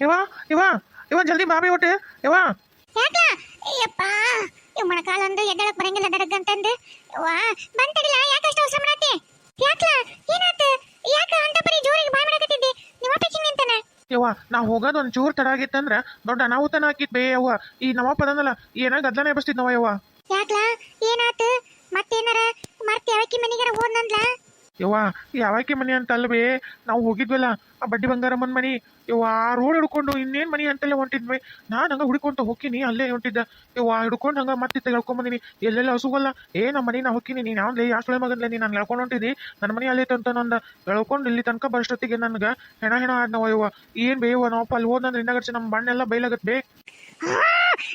ಇವ ಇವ ಇವ ಜಲ್ದಿ ಬಾಬಿ ಒಟ್ಟು ಇವ ಯಾಕ? ಅಯ್ಯಪ್ಪ ಇವ್ ಮೊಣಕಾಲ ಒಂದು ಎದ್ದಳಕ್ ಬರಂಗಿಲ್ಲ ದಡಗ್ ಅಂತಂದು. ವಾ ಬಂತಡಿಲ್ಲ ಯಾಕ ಅಷ್ಟು ಅವಸರ ಮಾಡತ್ತಿ ಯಾಕ್ಲ ಏನಾತ? ಯಾಕ ಅಂತ ಬರೀ ಜೋರಿಗೆ ಬಾಯ್ ಮಾಡಕತ್ತಿದ್ದಿ? ನಿಮ್ಮ ಅಪ್ಪ ನಿಂತಾನ? ಯವ್ವ ನಾ ಹೋಗೋದು ಒಂದ್ ಚೂರ್ ತಡ ಆಗಿತ್ತಂದ್ರ ದೊಡ್ಡ ಅನಾಹುತನ ಹಾಕಿತ್ ಬೇ ಅವ್ವ ಈ ನಮ್ಮಪ್ಪ ಅದನ್ನಲ್ಲ ಏನ ಗದ್ಲನೆ ಎಬ್ಸ್ತಿದ್ನವ ಯವ್ವ. ಯಾಕ್ಲ ಏನಾತ? ಮತ್ತೇನಾರ? ಮರ್ತಿ ಯಾವಕ್ಕಿ ಮನಿಗಾರ ಹೋದ್ನಂದ್ಲ? ಯವ್ವ ಯಾವಾಕಿ ಮನಿ ಅಂತ ಅಲ್ವೇ ನಾವು ಹೋಗಿದ್ವಲ್ಲ ಆ ಬಡ್ಡಿ ಬಂಗಾರಮ್ಮನ ಮನಿ. ಯವ್ವ ಆ ರೋಡ್ ಹಿಡ್ಕೊಂಡು ಇನ್ನೇನ್ ಮನಿ ಅಂತಲ್ಲೇ ಹೊಂಟಿದ್ವಿ. ನಾನು ಹಂಗೆ ಹುಡ್ಕೊಂತ ಹೋಗ್ತೀನಿ, ಅಲ್ಲೇ ಹೊಂಟಿದ್ದ. ಯವ್ವ, ಹಿಡ್ಕೊಂಡು ಹಂಗೆ ಮತ್ತೆ ಹೇಳ್ಕೊಂಡ್ ಬಂದಿನಿ. ಎಲ್ಲೆಲ್ಲ ಹಸುಗಲ್ಲ ಏ ನಮ್ಮ ಮನಿ ನಾ ಹೋಗ್ತೀನಿ ನೀನ್ ಯಾವ್ದೇ ಯಾಸ್ಳೆ ಮಗನ್ಲೆ ನೀನ್, ನಾನು ಹೇಳ್ಕೊಂಡು ಹೊಂಟಿದ್ದಿ ನನ್ನ ಮನಿ ಅಲ್ಲೇ ತಂತ ನಂದ. ಹೇಳ್ಕೊಂಡು ಇಲ್ಲಿ ತನಕ ಬರಷ್ಟೊತ್ತಿಗೆ ನನಗೆ ಹೆಣ ಹೆಣ ಆಡ್ನವ ಇವ ಏನ್ ಬೇವ ನಾವಪ್ಪ, ಅಲ್ಲಿ ಹೋದಂದ್ರೆ ಇನ್ನಗರ್ಸಿ ನಮ್ಮ ಬಣ್ಣೆಲ್ಲ ಬೈಲಾಗತ್ ಬೇ.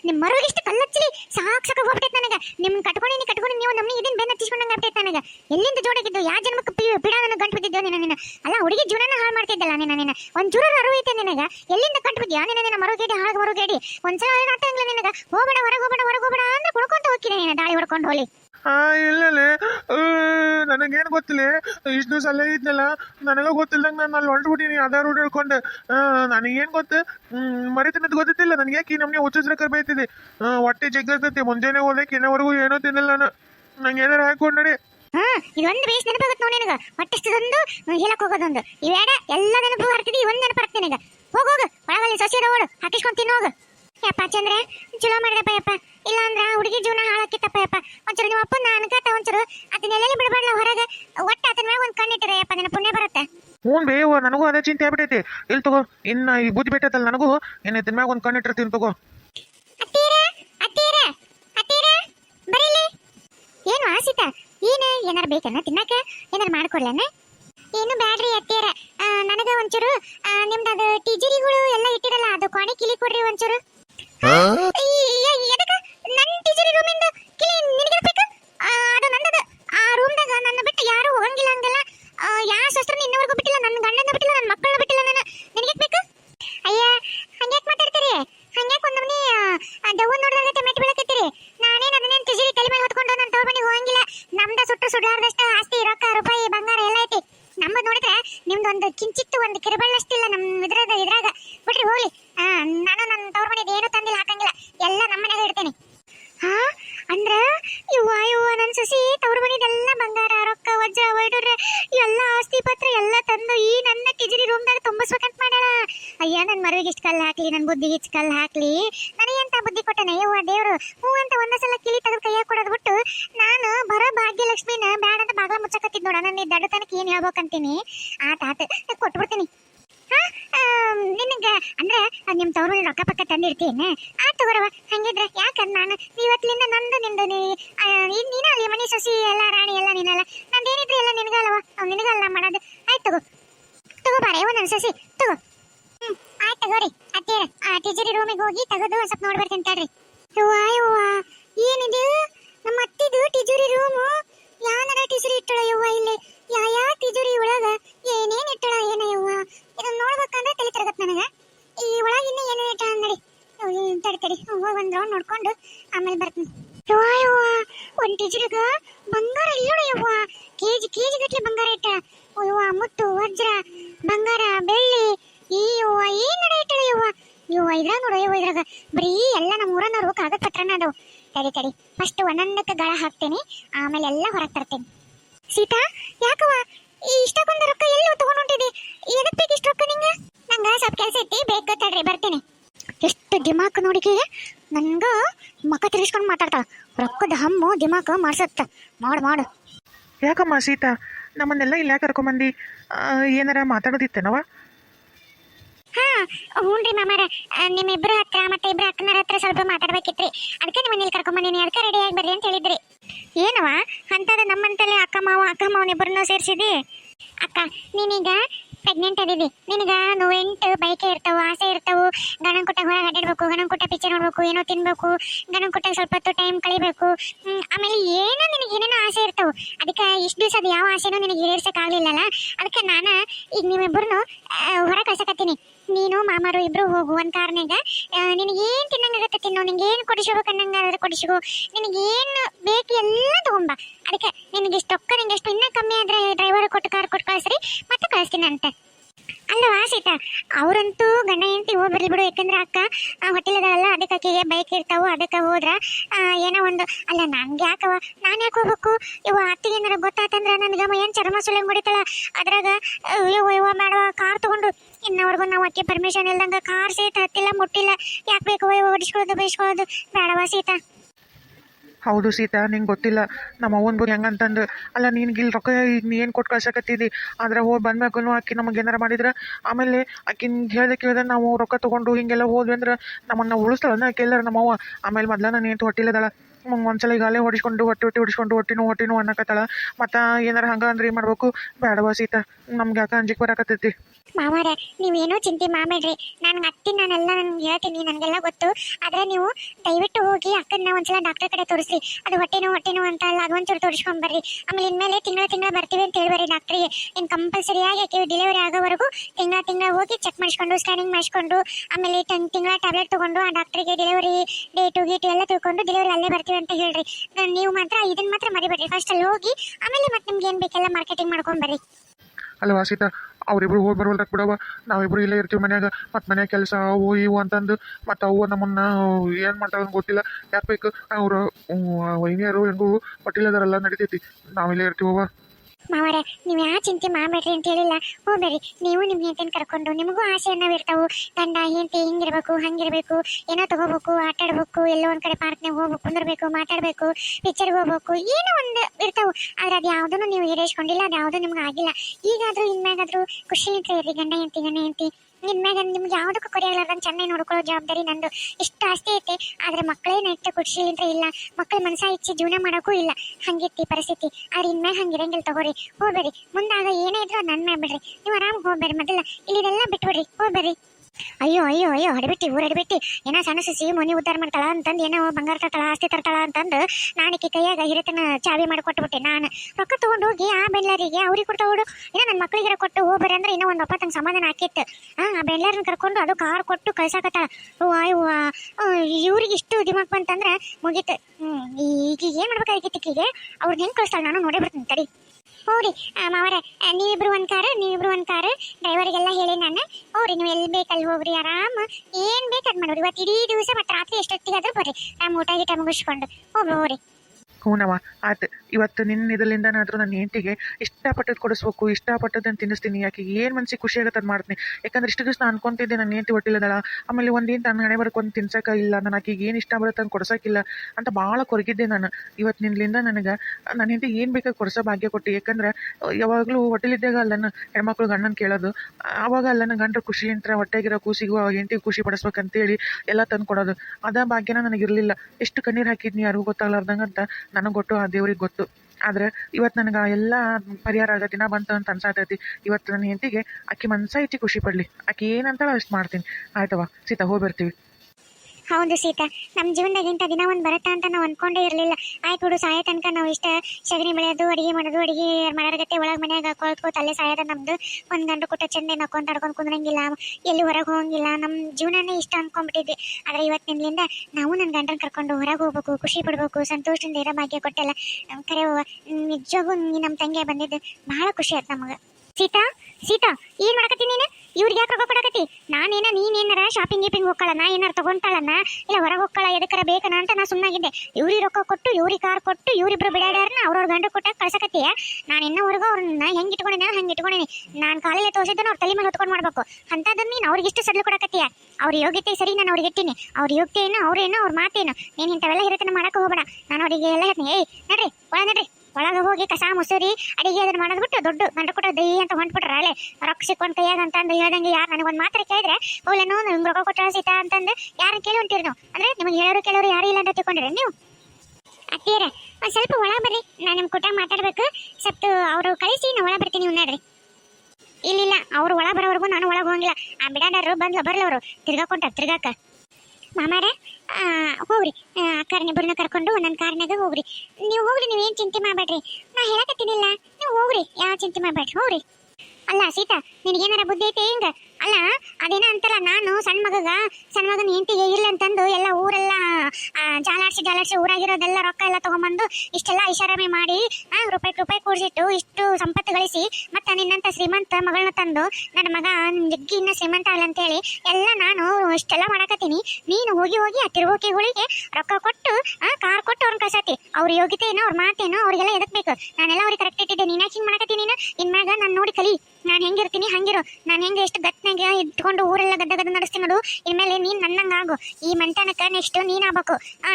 ನಿಮ್ ಇಷ್ಟು ಕಲ್ಲಚ್ಚಲಿ ಸಾಕ್ ಸಾಕ ಹೋಗ್ಬಿಟ್ಟೈತೆ ನನಗೆ. ನಿಮ್ ಕಟ್ಕೊಂಡು ನೀ ಕಟ್ಕೊಂಡು ನೀವು ನಮ್ನಿ ಇದನ್ನ ಬೆನ್ನ ಹತ್ತಿಸ್ಕೊಂಡಂಗ ಆಗ್ತೈತೆ ನನಗೆ. ಎಲ್ಲಿಂದ ಜೋಡಾಗಿದ್ದು? ಯಾ ಜನ್ಮಕ್ಕೆ ಪಿಡ ನನಗೆ ಗಂಟು ಬಿದ್ದಿದ್ದೋ ನಿನ್ನ ನಿನ್ನ? ಅಲ್ಲ, ಹುಡುಗಿ ಜೀವನ ಹಾಳು ಮಾಡ್ತಿದ್ದಲ್ಲ ನಿನ್ನ ನಿನ್ನ? ಒಂದು ಚೂರ ಅರಿವು ಐತೆ ನಿನಗ. ಎಲ್ಲಿಂದ ಗಂಟು ನಿನ್ನ ನಿನ್ನ ಹಾಳು ಮರು ಮರುಗೇಡಿ? ಒಂದ್ಸಲ ಏನಾಗ್ತಂಗಿಲ್ಲ ನಿನಗ? ಹೋಗಬೇಡ, ಹೊರಗೆ ಹೋಗಬೇಡ ಹೊರಗೆ ಹೋಗಬೇಡ ಅಂದ್ರೆ ಕುಡ್ಕೊಂತ ಹೋಗ್ತೀನಿ ನೀನು ದಾಳಿ ಹೊಡ್ಕೊಂಡು ಹೋಲಿ ಹಾ ಇಲ್ಲಲೇ ನನಗೇನು ಗೊತ್ತಿಲ್ಲ. ಇಷ್ಟು ದಿವಸ ಅಲ್ಲೇ ಇದ್ನಲ್ಲ. ನನಗ ಗೊತ್ತಿಲ್ದಂಗ ನಾನು ಅಲ್ಲಿ ಹೊಂಟ್ಬಿಟ್ಟಿನಿ ಅದ ರೂಢ ಹಿಡ್ಕೊಂಡು ನನಗೇನು ಗೊತ್ತು? ಮರಿತಿನದು ಗೊತ್ತಿಲ್ಲ ನನಗೆ ಯಾಕೆ ಈ ನಮ್ನೆ ಹುಚ್ಚಿಸ್ರೆ ಕರ್ಬೈತಿದೆ ಹೊಟ್ಟೆ ಜಗ್ಗಿರ್ತೈತಿ ಮುಂಜಾನೆ ಹೋದಕ್ಕೆ ಇನ್ನವರೆಗೂ ಏನೋ ತಿನ್ನಲ್ಲ ನಾನು. ನಂಗೆ ಏನಾರು ಹಾಕೊಂಡು ನಡಿ. ಹಾ ಇದೊಂದು ಬೇಸ್ ನೆನಪಾಗುತ್ತೆ ನೋಡಿ ನಿನಗೆ. ಹೊಟ್ಟೆಷ್ಟದೊಂದು ಹೇಳಕ್ ಹೋಗೋದೊಂದು. ಇವೇಡ ಎಲ್ಲ ನೆನಪು ಬರ್ತಿದಿ ಒಂದು ನೆನಪು ಬರ್ತದೆ ನಿನಗ. ಹೋಗ್, ಹೋಗು. ಒಳಗಲ್ಲಿ ಸೊಸೆದ ಓಡು. ಹಾಕಿಸ್ಕೊಂಡ್ ತಿನ್ನೋಗು ಯಪ್ಪ ಚಂದ್ರೆ, ಚಲೋ ಮಾಡಿದಪ್ಪ, ಯಪ್ಪ. ಇಲ್ಲ ಅಂದ್ರ ಹುಡುಗಿ ಜೀವನ ಹಾಳಾಕಿತ್ತಪ್ಪ ಯಪ್ಪ. ಒಂಚೂರು ನಿಮ್ಮ ಅಪ್ಪನ ಅನ್ಕಾತ ಒಂಚೂರು. ಅದನ್ನೆಲ್ಲ ಬಿಡಬಾರ್ಲ ಹೊರಗೆ. ಒಟ್ಟ ಅದನ್ನ ಮ್ಯಾಗ ಒಂದ್ ಕಣ್ಣಿಟ್ಟಿರ ಯಪ್ಪ. ನಿನ್ನ ಪುಣ್ಯ ಬರುತ್ತೆ. ಹ್ಞೂ ಬೇವ ನನಗೂ ಅದೇ ಚಿಂತೆ ಆಗ್ಬಿಟ್ಟೈತಿ ಇಲ್ಲಿ ತಗೋ ಇನ್ನ ಈ ಬುದ್ಧಿ ಬಿಟ್ಟೈತಲ್ಲ ನನಗೂ ಇನ್ನು ಇದನ್ನ ಮ್ಯಾಗ ಒಂದು ಕಣ್ಣಿಟ್ಟಿರ್ತೀನಿ ತಗೋ. ಅತ್ತೀರ ಅತ್ತೀರ ಅತ್ತೀರ ಬರೀಲಿ. ಏನು ಆಸಿತ? ಏನ ಏನಾರ ಬೇಕನ್ನ ತಿನ್ನಕ? ಏನಾರ ಮಾಡ್ಕೊಡ್ಲನ? ಏನು ಬ್ಯಾಡ್ರಿ ಅತ್ತೀರ. ಆ, ನನಗ ಒಂಚೂರು ನಿಮ್ದು ಅದು ಟಿಜರಿಗಳು ಎಲ್ಲ ಇಟ್ಟಿರಲ್ಲ ಅದು ಕೊನೆ ಕಿಲಿ ಕೊಡ್ರಿ ಒಂಚೂರು. ಎದಕ್ಕ ರೂಮಿಂದ ಕಿಲಿ ನಿನಗೆ ಬೇಕು? ಅದು ನಂದದ. ಆ ರೂಮ್ದಾಗ ನನ್ನ ಬಿಟ್ಟು ಯಾರು ಹೋಗಂಗಿಲ್ಲ ಹಂಗಲ್ಲ ಆ, ಯಾ ಶಸ್ತ್ರ ಇನ್ನವರೆಗೂ ಬಿಟ್ಟಿಲ್ಲ ನನ್ನ ಗಂಡನ ಬಿಟ್ಟಿಲ್ಲ ನನ್ನ ಮಕ್ಕಳನ್ನ ಬಿಟ್ಟಿಲ್ಲ ನಾನು. ನಿನಗೆ ಬೇಕು? ಅಯ್ಯ ಹಂಗ್ಯಾಕ್ ಮಾತಾಡ್ತೀರಿ? ಹಂಗ್ಯಾಕ್ ಮನೆ ದವ್ವ ನೋಡಿದಾಗ ಮೆಟ್ ಬೀಳಕತ್ತೀರಿ ನಾನೇನ್ ಅದನ್ನೇನ್ ತಿಜಿರಿ ತಲೆ ಮೇಲೆ ಹೊತ್ಕೊಂಡು ನನ್ನ ತವ್ರ ಮನೆಗೆ ಹೋಗಂಗಿಲ್ಲ ನಮ್ದ ಸುಟ್ಟು ಸುಡ್ಲಾರ್ದಷ್ಟು ಆಸ್ತಿ ರೊಕ್ಕ ರೂಪಾಯಿ ಬಂಗಾರ ಎಲ್ಲ ಐತಿ ನಮ್ಮದ್ ನೋಡಿದ್ರೆ ನಿಮ್ದು ಒಂದು ಕಿಂಚಿತ್ತು ಒಂದು ಕಿರುಬಳ್ಳಷ್ಟಿಲ್ಲ ನಮ್ ಇದ್ರಾಗ ಇದ್ರಾಗ ಬಿಟ್ರಿ ಹೋಗ್ಲಿ ಆ, ನಾನು ನನ್ನ ತವ್ರ ಮನೆಗೆ ಏನು ತಂದಿಲ್ಲ ಹಾಕಂಗಿಲ್ಲ ಎಲ್ಲ ನಮ್ಮ ಮನೆಗೆ ಇಡ್ತೇನೆ ಹಾ ಅಂದ್ರ ಇವ್ವ ಇವ್ವ ನನ್ ಸಸಿ ತವ್ರ ಮನೆದೆಲ್ಲ ಬಂಗಾರ ರೊಕ್ಕ ವಜ್ರ ವೈಡೂರ್ಯ ಎಲ್ಲ ಆಸ್ತಿ ಪತ್ರ ಎಲ್ಲ ತಂದು ಈ ನನ್ನ ಟಿಜರಿ ರೂಮ್ದಾಗ ತುಂಬಿಸ್ಬೇಕಂತ ಮಾಡ್ಯಾಳ ಅಯ್ಯ ನನ್ ಮರುವಿಗೆ ಇಷ್ಟ ಕಲ್ಲು ಹಾಕ್ಲಿ ನನ್ ಬುದ್ಧಿಗೆ ಇಷ್ಟ ಕಲ್ಲು ಹಾಕ್ಲಿ ನನಗೆ ಅಂತ ಬುದ್ಧಿ ಕೊಟ್ಟನೆ ಯವ್ವ ದೇವ್ರು ಹೂ ಅಂತ ಒಂದೇ ಸಲ ಕಿಲಿ ತೆಗೆದು ಕೈಯಾಗ ಕೊಡೋದು ಬಿಟ್ಟು ನಾನು ಬರೋ ಭಾಗ್ಯಲಕ್ಷ್ಮಿನ ಬಾಗ್ಲ ಮುಚ್ಚಕತ್ತಿದ್ ನೋಡ ನನ್ನ ದಡ್ಡತನಕ್ಕೆ ತನಕ ಏನ್ ಹೇಳ್ಬೇಕಂತೀನಿ? ಆತ ಆತ ಕೊಟ್ಬಿಡ್ತೀನಿ. ನಿನಗ, ಅಂದ್ರೆ ಅದ್ ನಿಮ್ ತವರು ರೊಕ್ಕ ಪಕ್ಕ ತಂದಿರ್ತೀನಿ ಆ ತಗೋರವ ಹಂಗಿದ್ರೆ ಯಾಕಂದ್ ನಾನು? ಇವತ್ತಿನಿಂದ ನಂದು ನಿಂದು ನೀ ನೀನ ಅಲ್ಲಿ ಮನಿ ಸಸಿ, ಎಲ್ಲ ರಾಣಿ, ಎಲ್ಲ ನೀನಲ್ಲ? ನಂದೇನಿದ್ರೆ ಎಲ್ಲ ನಿನಗಲ್ಲವ ಅವ್ ನಿನಗಲ್ಲ ಮಾಡೋದು. ಆಯ್ತು ತಗೋ. ತಗೋ ಬಾರ ಯಾವ ಸಸಿ. ತಗೋ. ಹ್ಮ್, ಆಯ್ತು ತಗೋರಿ ಅತ್ತೆ ಆ ಟೀಚರಿ ರೂಮಿಗೆ ಹೋಗಿ ತಗದು ಸ್ವಲ್ಪ ನೋಡ್ಬರ್ತೀನಿ ತಡ್ರಿ. ಯವ್ವ ಏನಿದು? ನಮ್ಮ ಅತ್ತಿದು ಟೀಚರಿ ರೂಮು ಯಾನರ ಟೀಚರಿ ಇಟ್ಟಳ ಯವ್ವ ಇಲ್ಲಿ. ಯಾ ಯಾ ತಿಜುರಿ ಒಳಗ ಏನೇನ್ ಇಟ್ಟಳ ಏನ ಯವ್ವ? ಇದನ್ನ ನೋಡ್ಬೇಕಂದ್ರೆ ತಲೆ ತಿರುಗತ್ ನನಗ. ಈ ಒಳಗ ಇನ್ನ ಏನೇನ್ ಇಟ್ಟಳ ನಡಿ ತಡಿ ತಡಿ. ಹೋಗಿ ಒಂದ್ ರೌಂಡ್ ನೋಡ್ಕೊಂಡು ಆಮೇಲೆ ಬರ್ತೀನಿ. ಯವ್ವ ಯವ್ವ, ಒಂದ್ ಟೀಚರಿಗ ಬಂಗಾರ ಇಲ್ಲ ಯವ್ವ. ಕೆಜಿ ಕೆಜಿ ಗಟ್ಲೆ ಬಂಗಾರ ಇಟ್ಟಳ ಯವ್ವ, ಮುತ್ತು, ವಜ್ರ, ಬಂಗಾರ, ಬೆಳ್ಳಿ. ಈ ಯವ್ವ ಏನ್ ನಡೆ ಇಟ್ಟಳ ಯವ್ವ? ಯವ್ವ, ಇದ್ರಾಗ ನೋಡಿ, ಯವ್ವ, ಇದ್ರಾಗ. ಬರೀ ಎಲ್ಲ ನಮ್ಮ ಊರನ್ನವ್ರು ಕಾಗದ ಪತ್ರನ ಅದಾವು. ತಡಿ ತಡಿ ಫಸ್ಟ್ ಒಂದೊಂದಕ್ಕೆ ಗಳ ಹಾಕ್ತೇನೆ. ಆಮೇಲೆ ಎಲ್ಲ ಹೊರಗೆ ತರ್ತೇನೆ. ಸೀತಾ ಯಾಕವ ಈ ಇಷ್ಟಕ್ಕೊಂದು ರೊಕ್ಕ ಎಲ್ಲಿ ತಗೊಂಡ್ ಹೊಂಟಿದೆ ಎದಕ್ ಬೇಕು ರೊಕ್ಕ ನಿಂಗ? ನಂಗ ಸ್ವಲ್ಪ ಕೆಲಸ ಐತಿ, ಬೇಗ ಗೊತ್ತಾಡ್ರಿ ಬರ್ತೇನೆ. ಎಷ್ಟು ದಿಮಾಕ್ ನೋಡಿಕೆ? ನನ್ಗ ಮಕ ತಿರ್ಗಿಸ್ಕೊಂಡು ಮಾತಾಡ್ತಾಳ. ರೊಕ್ಕದ ಹಮ್ಮು ದಿಮಾಕ್ ಮಾಡ್ಸತ್ತ. ಮಾಡು ಮಾಡು. ಯಾಕಮ್ಮ ಸೀತಾ? ನಮ್ಮನ್ನೆಲ್ಲ ಇಲ್ಲ ಕರ್ಕೊಂಬಂದಿ? ಏನಾರ ಮಾತಾಡೋದಿತ್ತೇನವ ಹಾ ಹ್ಞೂನ್ರಿ ಮಾಮಾರ. ನಿಮ್ಮಿಬ್ರು ಹತ್ರ ಮತ್ತೆ ಇಬ್ರು ಅಕ್ಕನರ ಹತ್ರ ಸ್ವಲ್ಪ ಮಾತಾಡ್ಬೇಕಿತ್ರಿ. ಅದಕ್ಕೆ ಮನೇಲಿ ಕರ್ಕೊಂಡ್ ಕರ್ಕೊಂಬಂದಿನಿ ಅದಕ್ಕೆ ರೆಡಿ ಆಗಿ ಬರ್ರಿ ಅಂತ ಹೇಳಿದ್ರಿ. ಏನವ ಅಂತದ ನಮ್ಮಂತಲೇ ಅಕ್ಕ ಮಾವ ಅಕ್ಕ ಮಾವನಿಬ್ಬರನ್ನ ಸೇರಿಸಿದಿ? ಅಕ್ಕ ನೀನೀಗ ಪ್ರೆಗ್ನೆಂಟ್ ಅದಿದಿ. ನಿನಗ ನೋವೆಂಟು ಬೈಕೆ ಇರ್ತಾವ ಆಸೆ ಇರ್ತಾವು. ಗಣನ್ ಕೊಟ್ಟ ಹೊರಗೆ ಅಡ್ಡಾಡ್ಬೇಕು ಗಣನ್ ಕೊಟ್ಟ ಪಿಕ್ಚರ್ ನೋಡ್ಬೇಕು ಏನೋ ತಿನ್ಬೇಕು. ಗಣನ್ ಕೊಟ್ಟ ಸ್ವಲ್ಪ ಹೊತ್ತು ಟೈಮ್ ಕಳಿಬೇಕು. ಆಮೇಲೆ ಏನೋ ನಿನಗೆ ಏನೇನೋ ಆಸೆ ಇರ್ತಾವು. ಅದಕ್ಕೆ ಇಷ್ಟು ದಿವಸ ಅದು ಯಾವ ಆಸೆನೂ ನಿನಗೆ ಈಡೇರ್ಸಕ್ಕಾಗಲಿಲ್ಲಲ್ಲ ಅದಕ್ಕೆ ನಾನು ಈಗ ನಿಮ್ಮಿಬ್ಬರನ್ನು ಹೊರಗೆ ಕಳ್ಸಕತ್ತೀನಿ. ನೀನು, ಮಾಮಾರು ಇಬ್ರು ಹೋಗು ಒಂದ್ ಕಾರ್ನಾಗ ನಿನಗೆ ತಿನ್ನಂಗ ತಿನ್ನಂಗಾಗತ್ತೆ ತಿನ್ನು? ನಿಂಗೆ ಏನ್ ಕೊಡಿಸ್ಬೇಕು ಅನ್ನಂಗಾದ್ರೆ ಕೊಡಿಸ್ಕೋ ನಿನಗೆ ಏನ್ ಬೇಕು ಎಲ್ಲ ತಗೊಂಬ. ಅದಕ್ಕೆ ನಿನಗೆ ಇಷ್ಟು ರೊಕ್ಕ ನಿಂಗೆ ಎಷ್ಟು ಇನ್ನೂ ಕಮ್ಮಿ ಆದ್ರೆ ಡ್ರೈವರ್ ಕೊಟ್ಟು ಕಾರ್ ಕೊಟ್ಟು ಕಳಿಸ್ರಿ, ಮತ್ತೆ ಕಳಿಸ್ತೀನಿ ಅಂತ. ಅಲ್ಲ ವಾಸಿತ ಅವರಂತೂ ಗಂಡ ಹೆಂಡತಿ ಹೋಗಿ ಬರ್ಲಿ ಬಿಡು, ಯಾಕಂದ್ರೆ ಅಕ್ಕ ಹೋಟೆಲ್ ಅದಾಳಲ್ಲ ಅದಕ್ಕೆ ಅಕ್ಕಿಗೆ ಬೈಕ್ ಇರ್ತಾವು, ಅದಕ್ಕೆ ಹೋದ್ರ ಏನೋ ಒಂದು, ಅಲ್ಲ ನಂಗೆ ಯಾಕವ ನಾನು ಯಾಕೆ ಹೋಗ್ಬೇಕು? ಇವ ಅತ್ತಿಗೆ ಏನಾರ ಗೊತ್ತಾತಂದ್ರ ನನಗೆ ಏನು ಚರ್ಮ ಸುಳೆ ಹೊಡಿತಾಳ? ಅದ್ರಾಗ ಇವ ಇವ ಮಾಡುವ, ಕಾರ್ ಇನ್ನವರೆಗೂ ನಾವು ಅದಕ್ಕೆ ಪರ್ಮಿಷನ್ ಇಲ್ದಂಗ ಕಾರ್ ಸಹಿತ ಹತ್ತಿಲ್ಲ, ಮುಟ್ಟಿಲ್ಲ. ಯಾಕೆ ಬೇಕು ಓಡಿಸ್ಕೊಳ್ಳೋದು, ಬೈಸ್ಕೊಳ್ಳೋದು? ಬೇಡವಾ ಸೀತಾ? ಹೌದು ಸೀತಾ, ನಿಂಗೆ ಗೊತ್ತಿಲ್ಲ. ನಮ್ಮ ಅವ್ವನ ಬಗ್ಗೆ ಹೆಂಗಂತಂದು, ಅಲ್ಲ ನಿನ್ಗೆ ಇಲ್ಲಿ ರೊಕ್ಕ ಈಗ ನೀ ಏನು ಕೊಟ್ಟು ಕಳ್ಸಕತ್ತಿದ್ದಿ ಆದ್ರೆ ಹೋಗಿ ಬಂದ್ಮೇಗೂ ಆಕಿ ನಮಗೆ ಏನಾರ ಮಾಡಿದ್ರೆ, ಆಮೇಲೆ ಆಕಿನ ಹೇಳ್ದೆ ಕೇಳಿದ್ರೆ ನಾವು ರೊಕ್ಕ ತೊಗೊಂಡು ಹಿಂಗೆಲ್ಲ ಹೋದ್ವಿ ಅಂದ್ರೆ ನಮ್ಮನ್ನ ಉಳಿಸ್ತಾಳನ್ನ ಆಕೆ ನಮ್ಮ ನಮ್ಮವ್ವ. ಆಮೇಲೆ ಮೊದಲ ನಾನು ಏನು ಹೊಟ್ಟಿಲ್ಲದಳ ಒಂದ್ಸಲ ಈಗ ಅಲ್ಲೇ ಹೊಡಿಸ್ಕೊಂಡು ಹೊಟ್ಟೆ ಹೊಟ್ಟಿ ಹೊಡಿಸ್ಕೊಂಡು ಹೊಟ್ಟಿನೂ ಹೊಟ್ಟಿನೂ ಅನ್ನಕತ್ತಾಳ. ಮತ್ತು ಏನಾರ ಹಂಗೆ ಅಂದ್ರೆ ಏನು ಮಾಡಬೇಕು? ಬೇಡವಾ ಸೀತಾ. ನಮ್ಗೆ ಯಾಕೆ ಅಂಜಿಕೆ ಬರಾಕತ್ತೈತಿ? ಮಾವಾರ ನೀವೇನೋ ಚಿಂತೆ ಮಾಡಬೇಡ್ರಿ. ನಾನು ಅತ್ತಿ ನಾನೆಲ್ಲ ನನ್ಗೆ ಹೇಳ್ತೀನಿ, ನನಗೆಲ್ಲ ಗೊತ್ತು. ಆದ್ರೆ ನೀವು ದಯವಿಟ್ಟು ಹೋಗಿ ಅಕ್ಕನ ಒಂದ್ಸಲ ಡಾಕ್ಟರ್ ಕಡೆ ತೋರಿಸ್ರಿ. ಅದು ಹೊಟ್ಟೆನೋ ಹೊಟ್ಟೆನೋ ಅಂತ ಅಲ್ಲ ಅದೊಂಚೂರು ತೋರಿಸ್ಕೊಂಡ್ ಬರ್ರಿ. ಆಮೇಲೆ ಇನ್ಮೇಲೆ ತಿಂಗಳ ತಿಂಗಳ ಬರ್ತೀವಿ ಅಂತ ಹೇಳ್ಬರಿ ಡಾಕ್ಟ್ರಿಗೆ ಇನ್ನು ಕಂಪಲ್ಸರಿಯಾಗಿ ಆಕೆ ಡೆಲಿವರಿ ಆಗೋವರೆಗೂ ತಿಂಗಳ ತಿಂಗಳ ಹೋಗಿ ಚೆಕ್ ಮಾಡಿಸ್ಕೊಂಡು ಸ್ಕ್ಯಾನಿಂಗ್ ಮಾಡಿಸ್ಕೊಂಡು, ಆಮೇಲೆ ತಿಂಗಳ ಟ್ಯಾಬ್ಲೆಟ್ ತೊಗೊಂಡು ಆ ಡಾಕ್ಟ್ರಿಗೆ ಡೆಲಿವರಿ ಡೇಟು ಗೀಟು ಎಲ್ಲ ತಿಳ್ಕೊಂಡು ಡೆಲಿವರಿ ಅಲ್ಲೇ ಬರ್ತೀವಿ ಅಂತ ಹೇಳ್ರಿ. ನೀವು ಮಾತ್ರ ಇದನ್ನ ಮಾತ್ರ ಮರಿಬೇಡ್ರಿ. ಫಸ್ಟ್ ಅಲ್ಲಿ ಹೋಗಿ ಆಮೇಲೆ ಮತ್ತೆ ನಿಮ್ಗೆ ಏನು ಬೇಕೆಲ್ಲ ಮಾರ್ಕೆಟಿಂಗ್ ಮಾಡ್ಕೊಂಡ್ ಬರ್ರಿ. ಅಲ್ವಾ ಸೀತಾ? ಅವ್ರಿಬ್ರು ಹೋಗಿ ಬರೋಲ್ರಕ್ ಬಿಡವ ನಾವಿಬ್ರು ಇಲ್ಲೇ ಇರ್ತೀವಿ ಮನ್ಯಾಗ. ಮತ್ತು ಮನೆ ಕೆಲಸ ಅವು ಇವು ಅಂತಂದು, ಮತ್ತು ಅವು ನಮ್ಮನ್ನ ಏನು ಮಾಡ್ತಾವೆ ಗೊತ್ತಿಲ್ಲ. ಯಾಕೆ ಬೇಕು? ಅವರು ವೈನಿಯರು ಹೆಂಗೂ ಪಟ್ಟಿಲ್ಲದಾರಲ್ಲ ನಡಿತೈತಿ. ನಾವಿಲ್ಲೇ ಇರ್ತೀವವ್ವ. ಮಾವರ, ನೀವು ಯಾವ ಚಿಂತೆ ಮಾಡಬೇಡ್ರಿ ಅಂತ ಹೇಳಿಲ್ಲ? ಹೋಗ್ಬೇಡ್ರಿ ನೀವು ನಿಮ್ಮ ಹೆಂಡತಿನ ಕರ್ಕೊಂಡು ನಿಮಗೂ ಅನ್ನೋ ಇರ್ತಾವು. ಗಂಡ, ಹೆಂಡತಿ ಹಿಂಗಿರ್ಬೇಕು, ಹಂಗಿರ್ಬೇಕು, ಏನೋ ತಗೋಬೇಕು ಆಟ ಆಡ್ಬೇಕು ಎಲ್ಲೋ ಒಂದ್ ಕಡೆ ಪಾರ್ಕ್ನಾಗ ಹೋಗ್ಬೇಕು, ಕುಂದಿರ್ಬೇಕು, ಮಾತಾಡ್ಬೇಕು ಪಿಕ್ಚರ್ಗೆ ಹೋಗ್ಬೇಕು, ಏನೋ ಒಂದು ಇರ್ತಾವು. ಆದ್ರೆ ಅದು ಯಾವುದನ್ನು ನೀವು ಈಡೇರಿಸ್ಕೊಂಡಿಲ್ಲ, ಅದು ಯಾವುದೂ ನಿಮ್ಗೆ ಆಗಿಲ್ಲ. ಈಗಾದ್ರೂ ಇನ್ಮ್ಯಾಗಾದ್ರೂ ಅಂತ ಇರ್ರಿ, ಗಂಡ, ಹೆಂಡತಿ ಗಂಡ, ಹೆಂಡತಿ. ಇನ್ಮ್ಯಾಗ ನಿಮ್ಗೆ ಯಾವುದಕ್ಕೂ ಕೊರೆಯಾಗ್ಲಾರ್ದಂಗೆ ಚೆನ್ನಾಗಿ ನೋಡ್ಕೊಳ್ಳೋ ಜವಾಬ್ದಾರಿ ನಂದು. ಇಷ್ಟು ಆಸ್ತಿ ಐತೆ, ಆದ್ರೆ ಮಕ್ಕಳೇನ ಇಷ್ಟ ಅಂತ ಇಲ್ಲ. ಮಕ್ಕಳ ಮನಸ ಇಚ್ಚಿ ಜೀವನ ಮಾಡೋಕ್ಕೂ ಇಲ್ಲ. ಹಂಗಿತ್ತಿ ಪರಿಸ್ಥಿತಿ. ಆದ್ರೆ ಇನ್ಮ್ಯಾಗ ಹಂಗಿರಂಗಿಲ್ಲ ತಗೋರಿ. ಹೋಗ್ಬೇಡಿ ಮುಂದಾಗ ಏನೇ ಇದ್ರು ನನ್ನ ಬಿಡ್ರಿ. ನೀವು ಆರಾಮ್ ಹೋಗ್ಬೇಡಿ ಮೊದಲ. ಇಲ್ಲಿದೆಲ್ಲ ಬಿಟ್ಬಿಡ್ರಿ. ಹೋಗ್ಬೇಡಿ ಅಯ್ಯೋ ಅಯ್ಯೋ ಅಯ್ಯೋ ಹಡಬಿಟ್ಟಿ ಊರ ಹಡಬಿಟ್ಟಿ ಏನೋ ಸಣ್ಣ ಸಸಿ ಮನಿ ಉದ್ದಾರ ಮಾಡ್ತಾಳ ಅಂತಂದು ಏನೋ ಬಂಗಾರ ತರ್ತಾಳ, ಆಸ್ತಿ ತರ್ತಾಳ ಅಂತಂದು ನಾನು ಈಕಿ ಕೈಯಾಗ ಹಿರಿತನ ಚಾವಿ ಮಾಡಿ ಕೊಟ್ಬಿಟ್ಟೆ ನಾನು. ರೊಕ್ಕ ತಗೊಂಡು ಹೋಗಿ ಆ ಬೆಳ್ಳಾರಿಗೆ ಅವ್ರಿಗೆ ಕೊಡ್ತಾ ಹೋಡು ಏನೋ ನನ್ನ ಮಕ್ಕಳಿಗೆ ಕೊಟ್ಟು ಹೋಗ್ಬರಿ ಅಂದ್ರೆ ಇನ್ನೂ ಒಂದು ತಂಗ ಸಮಾಧಾನ ಹಾಕಿತ್ತು ಆ ಬೆಳ್ಳಾರನ್ನ ಕರ್ಕೊಂಡು ಅದು ಕಾರ್ ಕೊಟ್ಟು ಕಳ್ಸಾಕತ್ತಾಳ. ಇವ್ರಿಗೆ ಇಷ್ಟು ದಿಮಾಕ್ ಬಂತಂದ್ರೆ ಮುಗೀತು. ಈಗ ಏನ್ ಮಾಡ್ಬೇಕಾಗಿತ್ತು ಈಕಿಗೆ? ಅವ್ರನ್ನ ಹೆಂಗ್ ಕಳಿಸ್ತಾಳೆ? ನಾನು ನೋಡೇ ಬಿಡ್ತೀನಿ ತಡಿ. ಹೋಗ್ರಿ ಮಾವರ ನೀವಿಬ್ರು ಒಂದ್ ಕಾರ್ ನೀವಿಬ್ರು ಒಂದ್ ಕಾರ್ ಡ್ರೈವರಿಗೆಲ್ಲ ಹೇಳಿ ನಾನು. ಹೋಗ್ರಿ, ನೀವು ಎಲ್ಲಿ ಬೇಕಲ್ಲಿ ಹೋಗ್ರಿ, ಆರಾಮ. ಏನ್ ಬೇಕು ಅದ್ ಮಾಡೋರಿ. ಇವತ್ತು ಇಡೀ ದಿವಸ ಮತ್ತೆ ರಾತ್ರಿ ಎಷ್ಟೊತ್ತಿಗಾದ್ರೂ ಬರ್ರಿ. ನಮ್ಮ ಊಟ ಗೀಟ ಮುಗಿಸ್ಕೊಂಡು. ಹೋಗ್ರಿ ಹೋಗ್ರಿ. ಹ್ಞೂನವ ಆಯ್ತು ಇವತ್ತು ನಿನ್ನ ಇದರಿಂದನಾದರೂ ನನ್ನ ಹೆಂಡತಿಗೆ ಇಷ್ಟಪಟ್ಟದ್ದು ಕೊಡಿಸ್ಬೇಕು, ಇಷ್ಟಪಟ್ಟದ್ದನ್ನು ತಿನ್ನಿಸ್ತೀನಿ, ಯಾಕೆ ಏನು ಮನ್ಸಿಗೆ ಖುಷಿ ಆಗುತ್ತೆ ಅದು ಮಾಡ್ತೀನಿ. ಯಾಕಂದ್ರೆ ಇಷ್ಟು ದಿವಸ ನಾನು ಅನ್ಕೊಂತಿದ್ದೆ ನನ್ನ ಹೆಂಡತಿ ಹೊಟ್ಟಿಲ್ಲದಳ ಆಮೇಲೆ ಒಂದೇನು ನನ್ನ ಹಣೆ ಬರಕ್ಕೆ ಒಂದು ತಿನ್ಸಕ್ಕೆ ಇಲ್ಲ, ನಾನು ಆಕೆಗೆ ಏನು ಇಷ್ಟ ಬರುತ್ತೆ ಅಂತ ಕೊಡ್ಸೋಕ್ಕಿಲ್ಲ ಅಂತ ಭಾಳ ಕೊರಗಿದ್ದೆ ನಾನು. ಇವತ್ತು ನಿನ್ನಿಂದ ನನಗೆ ನನ್ನ ಹೆಂಡತಿ ಏನು ಬೇಕಾದ್ರೆ ಕೊಡ್ಸೋ ಭಾಗ್ಯ ಕೊಟ್ಟು. ಯಾಕಂದ್ರೆ, ಯಾವಾಗಲೂ ಹೊಟ್ಟೆಲಿದ್ದಾಗ ಅಲ್ಲನ ಹೆಣ್ಮಕ್ಳು ಗಂಡನ ಕೇಳೋದು. ಆವಾಗ ಅಲ್ಲನ ಗಂಡ್ರ ಖುಷಿ ಅಂತ ಹೊಟ್ಟೆಗಿರೋ ಕೂಸಿಗೂ ಹೆಂಡತಿಗೆ ಖುಷಿ ಪಡಿಸ್ಬೇಕಂತೇಳಿ ಎಲ್ಲ ತಂದು ಕೊಡೋದು ಅದ ಭಾಗ್ಯನ ನನಗಿರಲಿಲ್ಲ. ಎಷ್ಟು ಕಣ್ಣೀರು ಹಾಕಿದ್ನಿ ಯಾರಿಗೂ ಗೊತ್ತಾಗ್ಲಾರ್ದಂಗೆ ಅಂತ ನನಗೆ ಗೊತ್ತು, ಆ ದೇವ್ರಿಗೆ ಗೊತ್ತು. ಆದ್ರೆ ಇವತ್ತು ನನಗೆ ಎಲ್ಲ ಪರಿಹಾರ ಆಗೋ ದಿನ ಬಂತು ಅಂತ ಅನ್ಸಾತೈತಿ. ಇವತ್ತು ನನ್ನ ಹೆಂಡತಿಗೆ, ಆಕೆ ಮನ್ಸ ಇಚ್ಚಿ ಖುಷಿ ಪಡ್ಲಿ. ಆಕೆ ಏನಂತಾಳೆ ಅಷ್ಟು ಮಾಡ್ತೀನಿ. ಆಯ್ತವ ಸೀತಾ ಹೋಗಿ ಬರ್ತೀವಿ ಹೌದು ಸೀತಾ ನಮ್ಮ ಜೀವನದಾಗ ಇಂಥ ದಿನ ಒಂದು ಬರುತ್ತಾ ಅಂತ ನಾವು ಅನ್ಕೊಂಡೇ ಇರಲಿಲ್ಲ. ಆಯ್ತು ಬಿಡು ತನಕ ನಾವು ಇಷ್ಟ ಸಗಣಿ ಬೆಳೆಯೋದು, ಅಡಿಗೆ ಮಾಡೋದು, ಅಡಿಗೆ ಮಾಡೋದಕ್ಕೆ ಒಳಗೆ ಮನ್ಯಾಗ ಕೊಳ್ತ್ಕೋತ ಅಲ್ಲೇ ಸಾಯದ ನಮ್ದು. ಒಂದು ಗಂಡು ಕೊಟ್ಟ ಚಂದ ನಕ್ಕೊಂತ ಆಡ್ಕೊಂಡು ಕುಂದ್ರಂಗಿಲ್ಲ, ಎಲ್ಲಿ ಹೊರಗೆ ಹೋಗಂಗಿಲ್ಲ. ನಮ್ಮ ಜೀವನನೇ ಇಷ್ಟ ಅನ್ಕೊಂಡ್ಬಿಟ್ಟಿದ್ವಿ. ಆದ್ರೆ ಇವತ್ತಿನಿಂದ ನಾವು ನನ್ನ ಗಂಡನ ಕರ್ಕೊಂಡು ಹೊರಗೆ ಹೋಗ್ಬೇಕು, ಖುಷಿ ಪಡ್ಬೇಕು, ಸಂತೋಷದಿಂದ ಇರೋ ಭಾಗ್ಯ ಕೊಟ್ಟಲ್ಲ ಕರೆ ನಿಜವಾಗೂ ನೀ ನಮ್ಮ ತಂಗಿ ಬಂದಿದ್ದು ಬಹಳ ಖುಷಿ ಆಯ್ತು ನಮಗೆ. ಸೀತಾ ಸೀತಾ, ಏನು ಮಾಡ್ಕತ್ತೀನಿ ನೀನು? ಇವ್ರಿಗೆ ಯಾಕೆ ರೊಕ್ಕ ಕೊಡಕತ್ತಿ? ನಾನೇನ, ನೀನೇನಾರ ಶಾಪಿಂಗ್ ಗೀಪಿಂಗ್ ನಾ ಏನಾರ ತಗೊಂತಾಳನ್ನ ಇಲ್ಲ ಹೊರಗೆ ಹೋಗ್ಕೊಳ್ಳ ಎದಕ್ಕರ ಬೇಕನ ಅಂತ ನಾ ಸುಮ್ಮನಾಗಿದ್ದೆ ಇವ್ರಿಗೆ ರೊಕ್ಕ ಕೊಟ್ಟು, ಇವ್ರಿಗೆ ಕಾರ್ ಕೊಟ್ಟು, ಇವ್ರಿಬ್ರು ಬಿಡಾಡ್ಯಾರನ್ನ ಅವ್ರವ್ರ ಗಂಡು ಕೊಟ್ಟಾಗ ಕಳ್ಸಕತ್ತೀಯ? ನಾನು ಇನ್ನವರೆಗೂ ಅವ್ರನ್ನ ಹೆಂಗೆ ಇಟ್ಕೊಂಡಿನ ಹಂಗೆ ಇಟ್ಕೊಂಡಿನಿ. ನಾನು ಕಾಲೆಲ್ಲ ತೋರಿಸಿದ್ದನ್ನು ಅವ್ರ ತಲೆ ಮೇಲೆ ಹೊತ್ಕೊಂಡು ಮಾಡ್ಬೇಕು. ಅಂತದನ್ನ ನೀನು ಅವ್ರಿಗೆ ಇಷ್ಟು ಸಡ್ಲು ಕೊಡಕತ್ತೀಯ? ಅವ್ರ ಯೋಗ್ಯತೆ ಸರಿ ನಾನು ಅವ್ರಿಗೆ ಇಟ್ಟಿನಿ. ಅವ್ರ ಯೋಗ್ಯತೆ ಏನು ಅವ್ರೇನು ಅವ್ರ ಮಾತೇನು. ನೀನು ಇಂಥವೆಲ್ಲ ಹಿರಿತನ ಮಾಡೋಕೆ ಹೋಗಬೇಡ. ನಾನು ಅವರಿಗೆ ಎಲ್ಲ ಹೇಳ್ತೀನಿ. ಏಯ್, ನಡ್ರಿ ಒಳ ನಡ್ರಿ. ಒಳಗೆ ಹೋಗಿ ಕಸ ಮುಸುರಿ, ಅಡಿಗೆ ಅದನ್ನ ಮಾಡೋದು ಬಿಟ್ಟು ದೊಡ್ಡ ಗಂಡ ದೈ ಅಂತ ಹೊಂಟ್ಬಿಟ್ರೆ ಅಲ್ಲೇ ರೊಕ್ಕ ಸಿಕ್ಕೊಂಡ್ ಕೈಯಾಗ ಅಂತಂದು ಹೇಳ್ದಂಗೆ ಯಾರು ನನಗೊಂದು ಮಾತ್ರ ಕೇಳಿದ್ರೆ ಅವಳೇನೋ ನಿಮ್ಗೆ ರೊಕ್ಕ ಕೊಟ್ಟ ಸೀತಾ ಅಂತಂದು ಯಾರು ಕೇಳಿ ನೀವು ಅಂದ್ರೆ ನಿಮಗೆ ಹೇಳೋರು ಕೇಳೋರು ಯಾರು ಇಲ್ಲ ಅಂತ ತಿಳ್ಕೊಂಡಿರಿ ನೀವು? ಅತ್ತಿಯರ, ಒಂದು ಸ್ವಲ್ಪ ಒಳಗೆ ಬರ್ರಿ. ನಾನು ನಿಮ್ಮ ಕುಟ ಮಾತಾಡ್ಬೇಕು. ಸ್ವಲ್ಪ ಅವರು ಕಳಿಸಿ ನಾನು ಒಳಗೆ ಬರ್ತೀನಿ ನೀವು ನೋಡ್ರಿ. ಇಲ್ಲಿಲ್ಲ, ಅವ್ರು ಒಳ ಬರೋವರೆಗೂ ನಾನು ಒಳಗೆ ಹೋಗಂಗಿಲ್ಲ ಆ ಬಿಡಾಡರು ಬಂದ್ಲ, ಬರ್ಲವರು. ತಿರ್ಗಾಕೊಂಡ ತಿರ್ಗಾಕ. ಮಾಮಾರ ಹೋಗ್ರಿ. ಅಕ್ಕರ್ನಿಬ್ಬರನ್ನ ಕರ್ಕೊಂಡು ಒಂದೊಂದು ಕಾರ್ನಾಗ ಹೋಗ್ರಿ. ನೀವು ಹೋಗ್ರಿ ಏನು ಚಿಂತೆ ಮಾಡಬೇಡ್ರಿ. ನಾ ಹೇಳಕತ್ತೀನಿಲ್ಲ. ನೀವು ಹೋಗ್ರಿ, ಯಾವ ಚಿಂತೆ ಮಾಡಬೇಡ್ರಿ. ಹೋಗ್ರಿ. ಅಲ್ಲ, ಸೀತಾ, ನಿನಗೇನಾರ ಬುದ್ಧಿ ಐತೆ, ಹಿಂಗ? ಅಲ್ಲ, ಅದೇನ ಅಂತಲ್ಲ ನಾನು ಸಣ್ಣ ಮಗಗ, ಸಣ್ಣ ಮಗನ ಹೆಂಡತಿಗೆ ಇರ್ಲಿ ಅಂತಂದು ಎಲ್ಲ ಊರೆಲ್ಲ ಜಾಲಾಡ್ಸಿ ಜಾಲಾಡ್ಸಿ ಊರಾಗಿರೋದೆಲ್ಲ ರೊಕ್ಕ ಎಲ್ಲ ತಗೊಂಬಂದು ಇಷ್ಟೆಲ್ಲ ಐಷಾರಾಮಿ ಮಾಡಿ ರೂಪಾಯಿ ರೂಪಾಯಿ ಕೂಡಿಸಿಟ್ಟು ಇಷ್ಟು ಸಂಪತ್ತು ಗಳಿಸಿ, ಮತ್ತೆ ನಿನ್ನಂತ ಶ್ರೀಮಂತ ಮಗಳನ್ನ ತಂದು ನನ್ನ ಮಗ ಜಗ್ಗಿ ಇನ್ನ ಶ್ರೀಮಂತ ಅಲ್ಲ ಅಂತೇಳಿ ಎಲ್ಲ ನಾನು ಇಷ್ಟೆಲ್ಲ ಮಾಡಕತ್ತೀನಿ. ನೀನು ಹೋಗಿ ಹೋಗಿ ಆ ತಿರುಗೋಕಿಗಳಿಗೆ ರೊಕ್ಕ ಕೊಟ್ಟು, ಆ, ಕಾರ್ ಕೊಟ್ಟು ಅವ್ರನ್ನ ಕಳ್ಸತಿ. ಅವ್ರ ಯೋಗ್ಯತೆ ಏನೋ ಅವ್ರ ಮಾತೇನೋ ಅವ್ರಿಗೆಲ್ಲ ಎದಕ್ ಬೇಕು? ನಾನೆಲ್ಲ ಅವ್ರಿಗೆ ಕರೆಕ್ಟ್ ಇಟ್ಟಿದ್ದೆ. ನೀನ್ ಯಾಕೆ ಹಿಂಗ್ ಮಾಡಕತ್ತೀನಿ ನೀನು? ಇನ್ಮ್ಯಾಗ ನಾನು ನೋಡಿ ಕಲಿ. ನಾನು ಹೆಂಗಿರ್ತೀನಿ, ಹಂಗಿರು. ನಾನು ಹೆಂಗೆ ಎಷ್ಟು ಗಟ್ನಾಗ ಇಟ್ಕೊಂಡು ಊರೆಲ್ಲ ಗದ್ದ ಗದ್ದ ನಡೆಸ್ತೀನಿ ನೋಡು. ಇನ್ಮೇಲೆ ನೀನ್ ನನ್ನಂಗ ಆಗು. ಈ ಮಂಟನಕ್ಕ ನೆಕ್ಸ್ಟ್ ನೀನ್ ಆಗ್ಬೇಕು. ಆ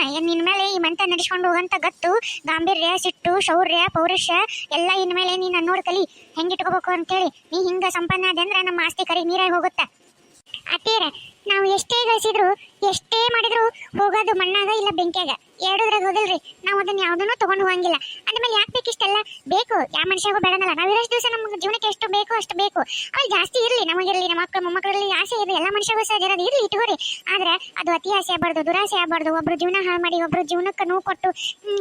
ಮೇಲೆ ಈ ಮಂಟ ನಡೆಸ್ಕೊಂಡು ಹೋಗಂತ ಗತ್ತು. ಗಾಂಭೀರ್ಯ, ಸಿಟ್ಟು, ಶೌರ್ಯ, ಪೌರುಷ ಎಲ್ಲ ಇನ್ಮೇಲೆ ನೀನ್ ನೋಡಿ ಕಲಿ. ಹೆಂಗ್ ಇಟ್ಕೋಬೇಕು ಅಂತೇಳಿ. ನೀ ಹಿಂಗ ಸಂಪನ್ನ ಆದೆ ಅಂದ್ರೆ ನಮ್ಮ ಆಸ್ತಿ ಕರಿ ನೀರಾಗಿ ಹೋಗುತ್ತೆ? ಅತ್ತೇರ ನಾವು ಎಷ್ಟೇ ಗಳಿಸಿದ್ರು, ಎಷ್ಟೇ ಮಾಡಿದ್ರು ಹೋಗೋದು ಮಣ್ಣಾಗ ಇಲ್ಲ ಬೆಂಕಿಯಾಗ. ಎರಡೂದ್ರಾಗ ಹೋದಲ್ರಿ ನಾವು ಅದನ್ನ ಯಾವ್ದನ್ನು ತಗೊಂಡು ಹೋಗಂಗಿಲ್ಲ. ಅಂದ್ಮೇಲೆ ಯಾಕೆ ಬೇಕು ಇಷ್ಟೆಲ್ಲ? ಬೇಕು. ಯಾವ ಮನುಷ್ಯಗೂ ಬೇಡನಲ್ಲ. ನಾವು ಇರೋಷ್ಟು ದಿವಸ ನಮ್ಗೆ ಜೀವನಕ್ಕೆ ಎಷ್ಟು ಬೇಕು ಅಷ್ಟು ಬೇಕು. ಆಮೇಲೆ ಜಾಸ್ತಿ ಇರಲಿ. ನಮಗಿರಲಿ. ನಮ್ಮ ಮಕ್ಕಳು ಮೊಮ್ಮಕ್ಕಳಲ್ಲಿ ಆಸೆ ಇದೆ. ಎಲ್ಲ ಮನುಷ್ಯಗೂ ಸಹ ಇರೋದು ಇರಲಿ. ಇಟ್ಕೋರಿ ಆದ್ರೆ ಅದು ಅತಿ ಆಸೆ ಆಗ್ಬಾರ್ದು, ದುರಾಸೆ ಆಗ್ಬಾರ್ದು. ಒಬ್ರು ಜೀವನ ಹಾಳು ಮಾಡಿ, ಒಬ್ರು ಜೀವನಕ್ಕೆ ನೋವು ಕೊಟ್ಟು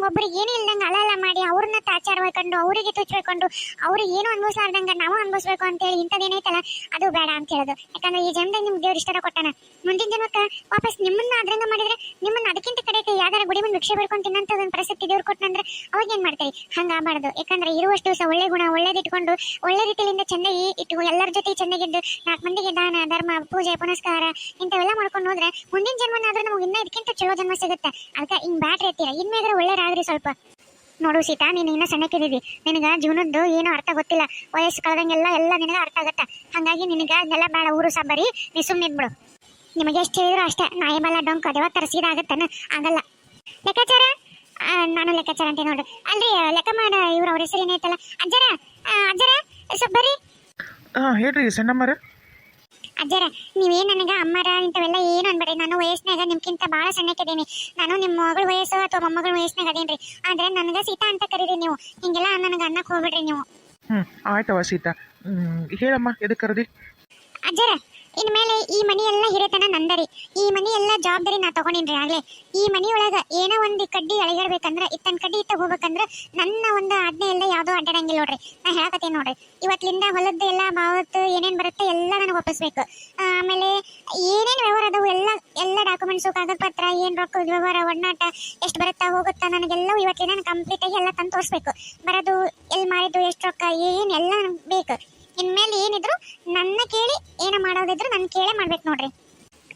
ಒಬ್ರಿಗೆ ಏನೂ ಇಲ್ದಂಗೆ ಅಲಲ ಮಾಡಿ, ಅವ್ರನ್ನ ತಾಚಾರ ಕಂಡು ಅವರಿಗೆ ತುಚ್ಚಿಕೊಂಡು ಅವ್ರಿಗೆ ಏನು ಅನ್ಭವಿಸ್ಲಾರ್ದಂಗ ನಾವು ಅನ್ಭವಿಸ್ಬೇಕು ಅಂತೇಳಿ ಇಂಥದ್ದೇನೈತಲ್ಲ ಅದು ಬೇಡ ಅಂತ ಹೇಳೋದು. ಯಾಕಂದ್ರೆ ಈ ಜನ್ಮದಾಗ ನಿಮ್ಗೆ ದೇವ್ರ ಇಷ್ಟರ ಕೊಟ್ಟಾನ. ಮುಂದಿನ ಜನ್ಮಕ್ಕೆ ವಾಪಸ್ ನಿಮ್ಮನ್ನ ಅದ್ರಂಗ ಮಾಡಿದ್ರೆ, ನಿಮ್ಮನ್ನ ಅದಕ್ಕಿಂತ ಕಡೆ ಯಾವ್ದಾರ ಗುಡಿ ಮುಂದೆ ಭಿಕ್ಷೆ ಬಿಡ್ಕೊಂಡು ತಿನ್ನಂತ ಒಂದು ಪರಿಸ್ಥಿತಿ ದೇವ್ರು ಕೊಟ್ಟನಂದ್ರೆ ಅವಾಗ ಏನ್ ಮಾಡ್ತೀರಿ? ಹಂಗ ಆಗಬಾರ್ದು. ಯಾಕಂದ್ರೆ ಇರುವಷ್ಟು ದಿವಸ ಒಳ್ಳೆ ಗುಣ ಒಳ್ಳೇದಿಟ್ಕೊಂಡು ಒಳ್ಳೆ ರೀತಿಯಿಂದ ಚೆನ್ನಾಗಿ ಇಟ್ಟು ಎಲ್ಲರ ಜೊತೆ ಚೆನ್ನಾಗಿದ್ದು ನಾಲ್ಕು ಮಂದಿಗೆ ದಾನ, ಧರ್ಮ, ಪೂಜೆ, ಪುನಸ್ಕಾರ ಇಂಥವೆಲ್ಲ ಮಾಡ್ಕೊಂಡು ಹೋದ್ರೆ ಮುಂದಿನ ಜನ್ಮನಾದ್ರೂ ನಮಗೆ ಇನ್ನೂ ಇದಕ್ಕಿಂತ ಚಲೋ ಜನ್ಮ ಸಿಗುತ್ತೆ. ಅದಕ್ಕೆ ಹಿಂಗ್ ಬ್ಯಾಟ್ರಿ ಎತ್ತೀರ? ಇನ್ಮೇಲೆ ಒಳ್ಳೇದಾಗ್ರಿ ಸ್ವಲ್ಪ. ನೋಡು ಸೀತಾ, ನೀನು ಸಣ್ಣ ಸಣ್ಣಕ್ಕಿದ್ದೀವಿ ನಿನಗ ಜೀವನದ್ದು ಏನೂ ಅರ್ಥ ಗೊತ್ತಿಲ್ಲ. ವಯಸ್ಸು ಕಳೆದಂಗೆಲ್ಲ ಎಲ್ಲ ನಿನಗೆ ಅರ್ಥ ಆಗತ್ತ. ಹಂಗಾಗಿ ನಿನಗ ಅದನ್ನೆಲ್ಲ ಬೇಡ. ಊರು ಸಾಬರಿ, ನೀ ಸುಮ್ಮನೆ ನಿಮಗೆ ಎಷ್ಟು ಹೇಳಿದ್ರು ಅಷ್ಟೇ. ನಾಯಿ ಬಲ ಡೊಂಕ್ ಅದೇವ ತರಸಿದ ಆಗತ್ತನ? ಆಗಲ್ಲ. ಲೆಕ್ಕಾಚಾರ? ನಾನು ಲೆಕ್ಕಾಚಾರ ಅಂತ ನೋಡು. ಅಲ್ರಿ ಲೆಕ್ಕ ಮಾಡ ಇವ್ರ ಅವ್ರ ಹೆಸರು ಏನೈತಲ್ಲ ಅಜ್ಜರ ಅಜ್ಜರ ಸ್ವಲ್ಪ ಬರ್ರಿ. ಹಾಂ ಹೇಳ್ರಿ ಸಣ್ಣಮ್ಮರ. ಅಜ್ಜರ ನೀವೇನು ನನಗೆ ಅಮ್ಮರ ಇಂಥವೆಲ್ಲ ಏನು ಅನ್ಬೇಡಿ ನಾನು ವಯಸ್ಸಿನಾಗ ನಿಮ್ಗಿಂತ ಭಾಳ ಸಣ್ಣಕ್ಕಿದ್ದೀನಿ ನಾನು ನಿಮ್ಮ ಮಗಳ ವಯಸ್ಸು ಅಥವಾ ಮೊಮ್ಮಗಳ ವಯಸ್ಸಿನಾಗ ಅದೇನ್ರಿ. ಆದ್ರೆ ನನಗೆ ಸೀತಾ ಅಂತ ಕರೀರಿ ನೀವು. ಹಿಂಗೆಲ್ಲ ನನಗೆ ಅನ್ನಕ್ಕೆ ಹೋಗ್ಬಿಡ್ರಿ ನೀವು. ಹ್ಞೂ ಆಯ್ತವ ಸೀತಾ. ಹ್ಮ್, ಹೇಳಮ್ಮ ಎದಕ್ಕೆ ಕರೆದಿ? ಅಜ್ಜರ ಇನ್ಮೇಲೆ ಈ ಮನಿ ಎಲ್ಲ ಹಿರೇತನ ನಂದರಿ ಈ ಮನಿ ಎಲ್ಲ ಜವಾಬ್ದಾರಿ ನಾ ತಗೊಂಡಿನ್ರಿ ಆಗ್ಲೇ. ಈ ಮನಿ ಏನೋ ಒಂದು ಕಡ್ಡಿ ಅಳಗಿಡ್ಬೇಕಂದ್ರ ಇತ್ತನ್ ಕಡ್ಡಿ ಇತ್ತ ಹೋಗ್ಬೇಕಂದ್ರ ನನ್ನ ಒಂದು ಆಜ್ಞೆ ಎಲ್ಲ ಯಾವ್ದೋ ಅಡ್ಡಾಡಂಗಿಲ್ಲ ನೋಡ್ರಿ. ನಾ ಹೇಳಕತ್ತೀನಿ ನೋಡ್ರಿ. ಇವತ್ತಿಂದ ಹೊಲದ್ದು ಎಲ್ಲ ಮಾವತ್ತು ಏನೇನ್ ಬರುತ್ತೆ ಎಲ್ಲ ನನಗೆ ಒಪ್ಪಿಸ್ಬೇಕು. ಆಮೇಲೆ ಏನೇನ್ ವ್ಯವಹಾರ ಅದಾವು ಎಲ್ಲ ಎಲ್ಲ ಡಾಕ್ಯುಮೆಂಟ್ಸು ಕಾಗದ ಪತ್ರ ಏನ್ ರೊಕ್ಕ ವ್ಯವಹಾರ, ಒಡನಾಟ, ಎಷ್ಟು ಬರುತ್ತಾ ಹೋಗುತ್ತಾ ನನಗೆಲ್ಲವೂ ಇವತ್ತಿನ ಕಂಪ್ಲೀಟ್ ಆಗಿ ಎಲ್ಲ ತಂದು ತೋರಿಸ್ಬೇಕು. ಬರೋದು ಎಲ್ಲಿ ಮಾಡಿದ್ದು ಎಷ್ಟು ರೊಕ್ಕ, ಏನ್ ಎಲ್ಲ ನನಗೆ ಬೇಕು. ಇನ್ಮೇಲೆ ಏನಿದ್ರು ನನ್ನ ಕೇಳಿ ಏನ ಮಾಡೋದಿದ್ರು ನನ್ನ ಕೇಳೇ ಮಾಡ್ಬೇಕು ನೋಡ್ರಿ.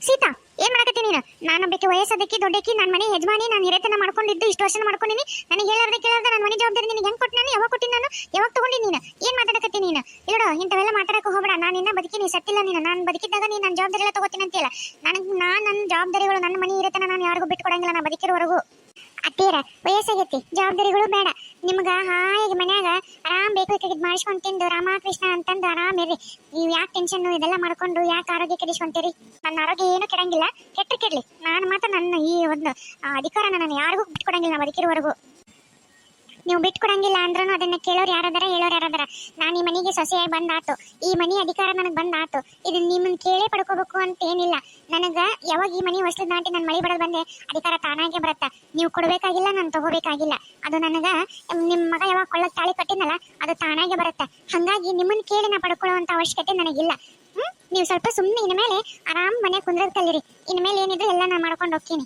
ಸೀತಾ, ಏನ್ ಮಾಡಕತ್ತೀನಿ ನೀನು? ನಾನು ಒಬ್ಬಕ್ಕೆ ವಯಸ್ಸದಕ್ಕೆ ದೊಡ್ಡಕ್ಕೆ ನನ್ನ ಮನೆ ಯಜಮಾನಿ, ನಾನು ಹಿರೇತನ ಮಾಡ್ಕೊಂಡಿದ್ದು, ಇಷ್ಟು ವರ್ಷ ಮಾಡ್ಕೊಂಡಿನಿ. ನನಗೆ ಹೇಳಾರ್ದೆ ಕೇಳಾರ್ದೆ ನನ್ನ ಮನೆ ಜವಾಬ್ದಾರಿ ನಿನಗೆ ಹೆಂಗ್ ಕೊಟ್ಟು ನಾನು? ಯಾವಾಗ ಕೊಟ್ಟಿನಿ ನಾನು? ಯಾವಾಗ ತಗೊಂಡಿ ನೀನು? ಏನ್ ಮಾತಾಡಕತ್ತೀನಿ ನೀನು? ಇಲ್ಲೋ ಇಂಥವೆಲ್ಲ ಮಾತಾಡಕ್ಕೆ ಹೋಗಬೇಡ. ನಾನು ಇನ್ನ ಬದುಕಿನಿ ಸತ್ತಿಲ್ಲ ನೀನು. ನಾನು ಬದುಕಿದ್ದಾಗ ನೀನು ನನ್ನ ಜವಾಬ್ದಾರಿ ಎಲ್ಲ ತಗೋತೀನಿ ಅಂತೀಯಲ್ಲ ನನಗೆ, ನಾನು ನನ್ನ ಜವಾಬ್ದಾರಿಗಳು, ನನ್ನ ಮನೆ ಹಿರೇತನ ನಾನು ಯಾರಿಗೂ ಬಿಟ್ಟು ಕೊಡಂಗಿಲ್ಲ ನಾನು ಬದುಕಿರೋವರೆಗೂ. ಅತ್ತೀರ, ವಯಸ್ಸಾಗೈತಿ, ಜವಾಬ್ದಾರಿಗಳು ಬೇಡ. ನಿಮ್ಗ ಹಾಯಾಗಿ ಮನ್ಯಾಗ ಆರಾಮ್ ಬೇಕು ಬೇಕಾಗಿದ್ ಮಾಡಿಸ್ಕೊಂಡ್ ತಿಂದು ರಾಮಕೃಷ್ಣ ಅಂತಂದು ಆರಾಮ್ ಇರ್ರಿ. ನೀವು ಯಾಕೆ ಟೆನ್ಷನ್ ಇದೆಲ್ಲ ಮಾಡ್ಕೊಂಡು ಯಾಕೆ ಆರೋಗ್ಯ ಕೆಡಿಸ್ಕೊಂತೀರಿ? ನನ್ನ ಆರೋಗ್ಯ ಏನು ಕೆಡಂಗಿಲ್ಲ ಕೆಟ್ಟ ಕೆಡ್ಲಿ. ನಾನು ಮಾತ್ರ ನನ್ನ ಈ ಒಂದು ಅಧಿಕಾರನ ನಾನು ಯಾರಿಗೂ ಬಿಟ್ಕೊಡಂಗಿಲ್ಲ, ನಾವು ಬದುಕಿರೋವರೆಗೂ. ನೀವು ಬಿಟ್ಕೊಡಂಗಿಲ್ಲ ಅಂದ್ರೂ ಅದನ್ನ ಕೇಳೋರು ಯಾರದಾರ, ಹೇಳೋರು ಯಾರದಾರ. ನಾನು ಈ ಮನೆಗೆ ಸೊಸೆಯಾಗಿ ಬಂದಾತು. ಈ ಮನೆ ಅಧಿಕಾರ ನನಗೆ ಬಂದಾತು. ಇದನ್ನ ನಿಮ್ಮನ್ನ ಕೇಳೇ ಪಡ್ಕೋಬೇಕು ಅಂತ ಏನಿಲ್ಲ ನನಗ ಯಾವಾಗ ಈ ಮನೆ ಹೊಸಲು ದಾಟಿ ನನ್ನ ಮಳೆ ಬಡದ್ ಬಂದೆ, ಅಧಿಕಾರ ತಾನಾಗೆ ಬರತ್ತ. ನೀವು ಕೊಡಬೇಕಾಗಿಲ್ಲ, ನಾನು ತಗೋಬೇಕಾಗಿಲ್ಲ. ಅದು ನನಗ ನಿಮ್ಮ ಮಗ ಯಾವಾಗ ಕೊಳ್ಳಕ್ಕೆ ತಾಳಿ ಕಟ್ಟಿದ್ನಲ್ಲ, ಅದು ತಾನಾಗೆ ಬರುತ್ತೆ. ಹಂಗಾಗಿ ನಿಮ್ಮನ್ನ ಕೇಳಿ ನಾ ಪಡ್ಕೊಳ್ಳುವಂತ ಅವಶ್ಯಕತೆ ನನಗಿಲ್ಲ. ನೀವು ಸ್ವಲ್ಪ ಸುಮ್ಮನೆ ಇನ್ಮೇಲೆ ಆರಾಮ್ ಮನೆ ಕುಂದ್ರದ್ ಕಲೀರಿ ಇನ್ಮೇಲೆ ಏನಿದ್ರು ಎಲ್ಲ ನಾ ಮಾಡ್ಕೊಂಡು ಹೋಗ್ತೀನಿ.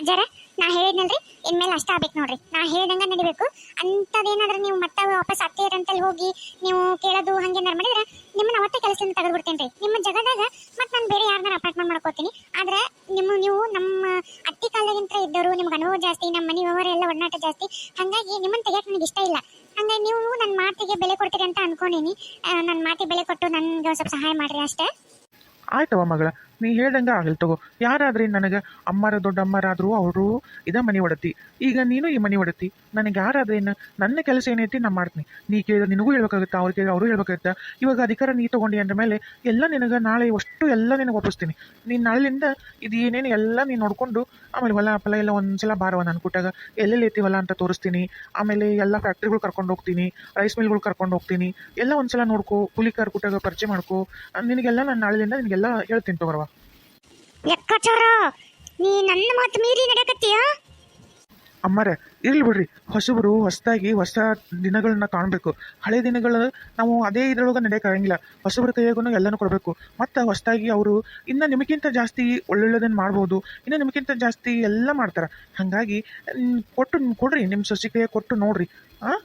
ಅಜ್ಜಾರ, ನಾ ಹೇಳಿದ್ನಲ್ರಿ, ಇನ್ಮೇಲೆ ಅಷ್ಟ ಆಗ್ಬೇಕು ನೋಡ್ರಿ. ನಾ ಹೇಳ್ದಂಗ ನಡಿಬೇಕು. ಅಂತದೇನಾದ್ರೂ ನೀವು ಮತ್ತೆ ವಾಪಸ್ ಅತ್ತೇರಂತಲ್ಲಿ ಹೋಗಿ ನೀವು ಕೇಳೋದು ಹಂಗೇನಾರು ಮಾಡಿದ್ರೆ ನಿಮ್ಮನ್ನ ಅವತ್ತೆ ಕೆಲಸದಿಂದ ತೆಗೆದು ರೀ ನಿಮ್ಮ ಜಗದಾಗ ಮತ್ತೆ ನಾನು ಬೇರೆ ಯಾರನ್ನ ಅಪಾರ್ಟ್ಮೆಂಟ್ ಮಾಡ್ಕೋತೀನಿ. ಆದ್ರೆ ನಿಮ್ಮ, ನೀವು ನಮ್ಮ ಅತ್ತಿ ಕಾಲದಾಗಿಂತ ಇದ್ದವರು ನಿಮ್ಗೆ ಅನುಭವ ಜಾಸ್ತಿ, ನಮ್ಮ ಮನೆ ವ್ಯವಹಾರ ಎಲ್ಲ ಒಡನಾಟ ಜಾಸ್ತಿ, ಹಾಗಾಗಿ ನಿಮ್ಮನ್ನ ತೆಗಿಯಕ್ಕೆ ನನಗೆ ಇಷ್ಟ ಇಲ್ಲ. ಹಂಗಾಗಿ ನೀವು ನನ್ನ ಮಾತಿಗೆ ಬೆಲೆ ಕೊಡ್ತೀರಿ ಅಂತ ಅನ್ಕೊಂಡೀನಿ. ನನ್ನ ಮಾತಿಗೆ ಬೆಲೆ ಕೊಟ್ಟು ನನಗೆ ಸ್ವಲ್ಪ ಸಹಾಯ ಮಾಡ್ರಿ ಅಷ್ಟೇ. ಆಯ್ತವ ಮಗಳ ನೀ ಹೇಳ್ದಂಗೆ ಆಗಲ್ ತಗೋ. ಯಾರಾದ್ರಿ ನನಗೆ? ಅಮ್ಮರ ದೊಡ್ಡ ಅಮ್ಮರಾದ್ರು ಅವರು ಇದ ಮನೆ ಒಡತಿ. ಈಗ ನೀನು ಈ ಮನೆ ಒಡತಿ. ನನಗೆ ಯಾರಾದ್ರೇನು ನನ್ನ ಕೆಲಸ ಏನೈತಿ ನಾನು ಮಾಡ್ತೀನಿ. ನೀ ಕೇಳಿದ ನಿನಗೂ ಹೇಳ್ಬೇಕಾಗುತ್ತೆ? ಅವ್ರು ಕೇಳಿ ಅವರು ಹೇಳ್ಬೇಕಾಗುತ್ತೆ? ಇವಾಗ ಅಧಿಕಾರ ನೀ ತಗೊಂಡಿ ಅಂದ ಮೇಲೆ ಎಲ್ಲ ನಿನಗೆ ನಾಳೆ ಅಷ್ಟು ಎಲ್ಲ ನಿನಗೆ ಒಪ್ಪಿಸ್ತೀನಿ. ನೀನು ನಾಳಿಂದ ಇದು ಏನೇನು ಎಲ್ಲ ನೀನು ನೋಡ್ಕೊಂಡು ಆಮೇಲೆ ಹೊಲ ಫಲ ಎಲ್ಲ ಒಂದ್ಸಲ ಬಾರವ ನಾನು ಕೊಟ್ಟಾಗ ಎಲ್ಲೆಲ್ಲಿ ಐತಿ ಹೊಲ ಅಂತ ತೋರಿಸ್ತೀನಿ. ಆಮೇಲೆ ಎಲ್ಲ ಫ್ಯಾಕ್ಟ್ರಿಗಳು ಕರ್ಕೊಂಡು ಹೋಗ್ತೀನಿ. ರೈಸ್ ಮಿಲ್ಗಳು ಕರ್ಕೊಂಡು ಹೋಗ್ತೀನಿ. ಎಲ್ಲ ಒಂದ್ಸಲ ನೋಡ್ಕೋ. ಕೂಲಿ ಕಾರ್ ಕೊಟ್ಟಾಗ ಪರಿಚಯ ಮಾಡ್ಕೋ. ನಿನಗೆಲ್ಲ ನಾನು ನಾಳೆಯಿಂದ ನಿನಗೆಲ್ಲ ಹೇಳ್ತೀನಿ ತಗೋರವ ಲೆಕ್ಕಾಚಾರ ನೀ ನನ್ನ ಮಾತು ಮೀರಿ ನಡೆಕತ್ತೀಯ ಅಮ್ಮರ, ಇರ್ಲಿ ಬಿಡ್ರಿ. ಹೊಸಬರು ಹೊಸದಾಗಿ ಹೊಸ ದಿನಗಳನ್ನ ಕಾಣಬೇಕು. ಹಳೆ ದಿನಗಳು ನಾವು ಅದೇ ಇದ್ರೊಳಗೆ ನಡೆಯೋಕ್ಕಾಗಂಗಿಲ್ಲ ಹೊಸಬ್ರ ಕೈಯಾಗೂ ಎಲ್ಲನೂ ಕೊಡಬೇಕು. ಮತ್ತು ಹೊಸದಾಗಿ ಅವರು ಇನ್ನು ನಿಮಗಿಂತ ಜಾಸ್ತಿ ಒಳ್ಳೊಳ್ಳೆದನ್ನು ಮಾಡ್ಬೋದು. ಇನ್ನು ನಿಮಗಿಂತ ಜಾಸ್ತಿ ಎಲ್ಲ ಮಾಡ್ತಾರೆ. ಹಾಗಾಗಿ ಕೊಟ್ಟು ಕೊಡ್ರಿ. ನಿಮ್ಮ ಸೊಸಿ ಕೈಯಾಗ ಕೊಟ್ಟು ನೋಡ್ರಿ?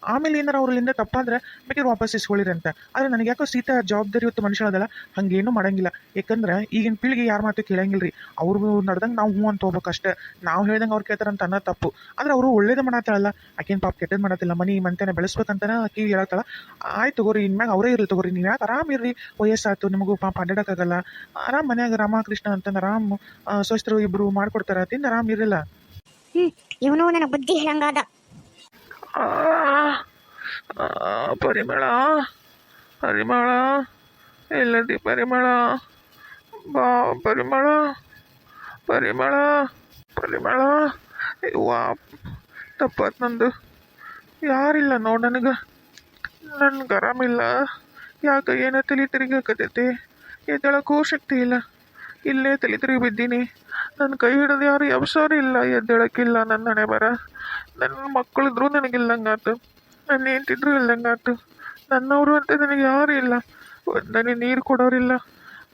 ಆಮೇಲೆ ಏನಾರ ಅವ್ರಲ್ಲಿಂದ ತಪ್ಪಾದ್ರೆ ಬೇಕಾದ್ರೆ ವಾಪಸ್ ಇಸ್ಕೊಳ್ಳಿರಿ ಅಂತ ಆದ್ರೆ ನನಗೆ ಯಾಕೋ ಸೀತಾ ಜವಾಬ್ದಾರಿ ಹೊತ್ತು ಮನುಷ್ಯ ಅದಲ್ಲ. ಹಂಗೇನು ಮಾಡಂಗಿಲ್ಲ. ಯಾಕಂದ್ರೆ ಈಗಿನ ಪೀಳಿಗೆ ಯಾರ ಮಾತು ಕೇಳಂಗಿಲ್ಲ ರೀ ಅವ್ರು ನಡ್ದಂಗೆ ನಾವು ಹ್ಞೂ ಅಂತ ಹೋಗ್ಬೇಕಷ್ಟೇ. ನಾವು ಹೇಳ್ದಂಗೆ ಅವ್ರು ಕೇಳ್ತಾರ ಅಂತ ಅನ್ನೋ ತಪ್ಪು. ಆದ್ರೆ ಅವರು ಒಳ್ಳೇದು ಮಾಡತ್ತಳಲ್ಲ. ಆಕೇನು ಪಾಪ ಕೆಟ್ಟದ್ದು ಮಾಡತ್ತಿಲ್ಲ. ಮನಿ ಮಂತೆನ ಬೆಳೆಸ್ಬೇಕಂತ ಆಕಿ ಹೇಳತ್ತಲ್ಲ ಆಯ್ತು ತಗೋರಿ, ಇನ್ಮ್ಯಾಗ ಅವರೇ ಇರಲಿ ತಗೋರಿ. ನೀವು ಯಾಕೆ ಆರಾಮ್ ಇರ್ರಿ? ವಯಸ್ಸಾಯ್ತು, ನಿಮಗೂ ಪಾಪ ಅಡ್ಡಾಡಕ್ಕಾಗಲ್ಲ. ಆರಾಮ್ ಮನ್ಯಾಗ ರಾಮಕೃಷ್ಣ ಅಂತಂದು ಆರಾಮ್ ಸ್ವಸ್ಥರು ಇಬ್ರು ಮಾಡ್ಕೊಡ್ತಾರ. ತಿಂದು ಆರಾಮ್ ಇರಲಿಲ್ಲ. ಹ್ಮ್, ಇವನು ನನಗೆ ಬುದ್ಧಿ ಹೇಳಂಗಾದ. ಪರಿಮಳ ಪರಿಮಳ ಎಲ್ಲದಿ ಪರಿಮಳ, ಬಾ, ಪರಿಮಳ ಪರಿಮಳ ಪರಿಮಳ. ವಾ ತಪ್ಪತ್ತು ನಂದು ಯಾರಿಲ್ಲ ನೋಡು ನನಗೆ. ನನ್ಗೆ ಆರಾಮಿಲ್ಲ ಯಾಕೆ ಏನೋ ತಲೆ ತಿರುಗಾಕತೈತಿ ಎದ್ದೇಳಕ್ಕೂ ಶಕ್ತಿ ಇಲ್ಲ. ಇಲ್ಲೇ ತಲೆ ತಿರುಗಿ ಬಿದ್ದೀನಿ ನನ್ನ ಕೈ ಹಿಡಿದು ಯಾರು ಎಬ್ಸೋರು ಇಲ್ಲ. ಎದ್ದೇಳಕ್ಕಿಲ್ಲ ನನ್ನ ಹಣೆ ಬರ ನನ್ನ ಮಕ್ಕಳಿದ್ರು ನನಗಿಲ್ಲಂಗಾತು ನನ್ನ ಹೆಂಡ್ತಿದ್ರು ಇಲ್ಲಂಗಾತು. ನನ್ನವರು ಅಂತ ನನಗೆ ಯಾರು ಇಲ್ಲ. ನನಗೆ ನೀರು ಕೊಡೋರಿಲ್ಲ.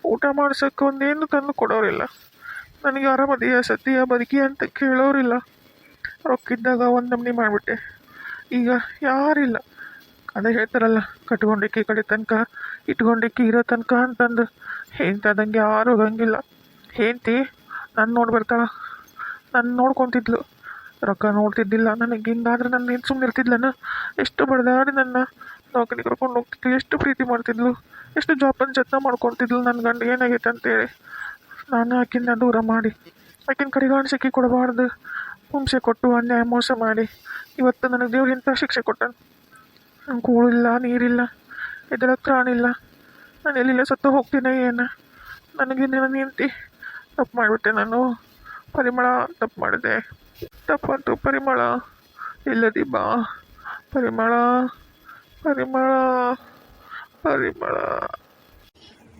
ಊಟ ಮಾಡ್ಸೋಕೆ ಒಂದೇನು ತಂದು ಕೊಡೋರಿಲ್ಲ. ನನಗೆ ಆರಾಮದಿಯ ಸದ್ಯ ಬದುಕಿ ಅಂತ ಕೇಳೋರಿಲ್ಲ. ರೊಕ್ಕಿದ್ದಾಗ ಒಂದು ನಮ್ನಿ ಮಾಡಿಬಿಟ್ಟೆ. ಈಗ ಯಾರಿಲ್ಲ. ಅದೇ ಹೇಳ್ತಾರಲ್ಲ ಕಟ್ಕೊಂಡಿಕ್ಕಿ ಕಡೆ ತನಕ ಇಟ್ಕೊಂಡಿಕ್ಕಿ ಇರೋ ತನಕ ಅಂತಂದು. ಹೆಂಡ್ತದಂಗೆ ಯಾರು ಹೋಗಂಗಿಲ್ಲ ಹೆಂಡ್ತಿ ನನ್ನ ನೋಡಿ ಬರ್ತಾಳೆ. ನಾನು ನೋಡ್ಕೊತಿದ್ಲು. ರೊಕ್ಕ ನೋಡ್ತಿದ್ದಿಲ್ಲ ನನಗೆ. ಹಿಂಗಾದ್ರೆ ನನ್ನ ಏನು ಸುಮ್ಮನೆ ಇರ್ತಿದ್ಲನ ಎಷ್ಟು ಬಡ್ದಾಡಿ ನನ್ನ. ನೌಕರಿ ಕರ್ಕೊಂಡು ಹೋಗ್ತಿದ್ಲು, ಎಷ್ಟು ಪ್ರೀತಿ ಮಾಡ್ತಿದ್ಲು, ಎಷ್ಟು ಜಾಬನ್ನು ಜತ್ನ ಮಾಡ್ಕೊತಿದ್ಲು ನನ್ನ ಗಂಡ, ಏನಾಗೈತೆ ಅಂತೇಳಿ. ನಾನು ಆಕಿನ ದೂರ ಮಾಡಿ, ಆಕಿನ ಕಡೆಗಾಣ ಸಿಕ್ಕಿ ಕೊಡಬಾರ್ದು. ಹುಂಸೆ ಕೊಟ್ಟು, ಅನ್ಯಾಯ ಮೋಸ ಮಾಡಿ. ಇವತ್ತು ನನಗೆ ದೇವ್ರು ಇಂಥ ಶಿಕ್ಷೆ ಕೊಟ್ಟನು. ನಂಗೆ ಕೂಳಿಲ್ಲ ನೀರಿಲ್ಲ ಎದರ ತ್ರಾಣಿಲ್ಲ ನಾನು ಎಲ್ಲಿಲ್ಲ ಸತ್ತು ಹೋಗ್ತೀನಿ ಏನು. ನನಗೆ ನನ್ನ ನಿಂತಿ ತಪ್ಪು ಮಾಡಿಬಿಟ್ಟೆ ನಾನು. ಪರಿಮಳ ತಪ್ಪು ಮಾಡಿದೆ. ತಪ್ಪಂತು ಪರಿಮಳ ಇಲ್ಲದಿ ಬಾ. ಪರಿಮಳ ಪರಿಮಳ ಪರಿಮಳ.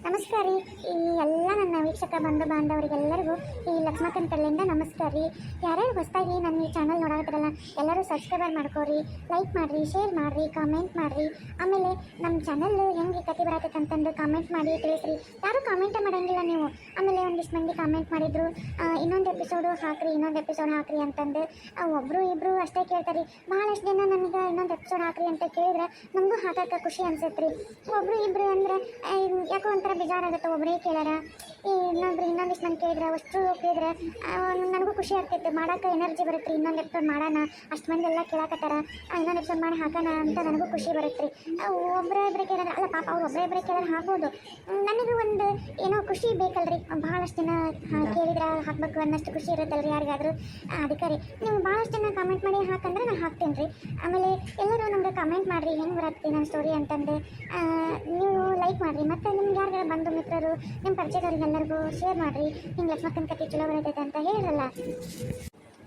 ನಮಸ್ಕಾರ ರೀ. ಈ ಎಲ್ಲ ನನ್ನ ವೀಕ್ಷಕ ಬಂಧು ಬಾಂಧವರಿಗೆಲ್ಲರಿಗೂ ಈ ಲಕ್ಷ್ಮಕ್ಕನ ಕಡೆಯಿಂದ ನಮಸ್ಕಾರ ರೀ. ಯಾರ್ಯಾರು ಹೊಸದಾಗಿ ನನ್ನ ಈ ಚಾನಲ್ ನೋಡಾಕತ್ತಿರಲ್ಲ, ಎಲ್ಲರೂ ಸಬ್ಸ್ಕ್ರೈಬರ್ ಮಾಡ್ಕೋರಿ ಲೈಕ್ ಮಾಡಿರಿ ಶೇರ್ ಮಾಡಿರಿ ಕಾಮೆಂಟ್ ಮಾಡಿರಿ. ಆಮೇಲೆ ನಮ್ಮ ಚಾನಲ್ ಹೆಂಗೆ ಕತೆ ಬರತ್ತೈತೆ ಅಂತಂದು ಕಾಮೆಂಟ್ ಮಾಡಿ ತಿಳಿಸ್ರಿ. ಯಾರೂ ಕಾಮೆಂಟ್ ಮಾಡಂಗಿಲ್ಲ ನೀವು. ಆಮೇಲೆ ಒಂದಿಷ್ಟು ಮಂದಿ ಕಾಮೆಂಟ್ ಮಾಡಿದ್ರು ಇನ್ನೊಂದು ಎಪಿಸೋಡು ಹಾಕ್ರಿ, ಇನ್ನೊಂದು ಎಪಿಸೋಡ್ ಹಾಕ್ರಿ ಅಂತಂದು ಒಬ್ಬರು ಇಬ್ಬರು ಅಷ್ಟೇ ಕೇಳ್ತಾರೆ. ಭಾಳಷ್ಟು ಜನ ನನಗೆ ಇನ್ನೊಂದು ಎಪಿಸೋಡ್ ಹಾಕ್ರಿ ಅಂತ ಕೇಳಿದ್ರೆ ನಮಗೂ ಹಾಕಕ್ಕೆ ಖುಷಿ ಅನ್ಸುತ್ತೆ ರೀ. ಒಬ್ಬರು ಇಬ್ಬರು ಅಂದ್ರೆ ಯಾಕೋ ಒಂಥರ ಬೇಜಾರಾಗುತ್ತೆ ಒಬ್ಬರೇ ಕೇಳಾರ. ಈ ಇನ್ನೊಬ್ರು ಇನ್ನೊಂದಿಷ್ಟು ನಾನು ಕೇಳಿದ್ರೆ, ಅಷ್ಟು ಕೇಳಿದ್ರೆ ನನಗೂ ಖುಷಿ ಆಗ್ತೈತೆ ಮಾಡೋಕೆ ಎನರ್ಜಿ ಬರುತ್ತೆ ರೀ ಇನ್ನೊಂದು ಎಪಿಸೋಡ್ ಮಾಡೋಣ, ಅಷ್ಟು ಮಂದಿ ಎಲ್ಲ ಕೇಳಕತ್ತಾರ ಇನ್ನೊಂದು ಎಪಿಸೋಡ್ ಮಾಡಿ ಹಾಕೋಣ ಅಂತ ನನಗೂ ಖುಷಿ ಬರುತ್ತೆ ರೀ ಒಬ್ಬರೇ ಇಬ್ಬರೇ ಕೇಳಿದ್ರೆ, ಅಲ್ಲ ಪಾಪ, ಅವ್ರು ಒಬ್ಬರೇ ಇಬ್ಬರೇ ಕೇಳಿದ್ರೆ ಹಾಕ್ಬೋದು ನನಗೂ ಒಂದು ಏನೋ ಖುಷಿ ಬೇಕಲ್ರಿ. ಭಾಳಷ್ಟು ಜನ ಕೇಳಿದ್ರೆ ಹಾಕ್ಬೇಕು ಅನ್ನಷ್ಟು ಖುಷಿ ಇರುತ್ತಲ್ಲ ರೀ ಯಾರಿಗಾದರೂ ಅದಕ್ಕೆ ರೀ. ನೀವು ಭಾಳಷ್ಟು ಜನ ಕಮೆಂಟ್ ಮಾಡಿ ಹಾಕಂದ್ರೆ ನಾನು ಹಾಕ್ತೀನಿ ರೀ ಆಮೇಲೆ ಎಲ್ಲರೂ ನಮ್ಗೆ ಕಮೆಂಟ್ ಮಾಡಿರಿ, ಹೆಂಗೆ ಬರತ್ತೆ ನನ್ನ ಸ್ಟೋರಿ ಅಂತಂದು ನೀವು ಲೈಕ್ ಮಾಡಿರಿ. ಮತ್ತು ನಿಮ್ಗೆ ಬಂಧು ಮಿತ್ರರು ನಿಮ್ಮ ಪರಿಚಯದವ್ರಿಗೆಲ್ಲರಿಗೂ ಶೇರ್ ಮಾಡಿರಿ. ಹಿಂಗೆ ಲಕ್ಷ್ಮಕ್ಕನ ಕತೆ ಚಲೋ ಬರ್ತೈತೆ ಅಂತ ಹೇಳಿರಲ್ಲ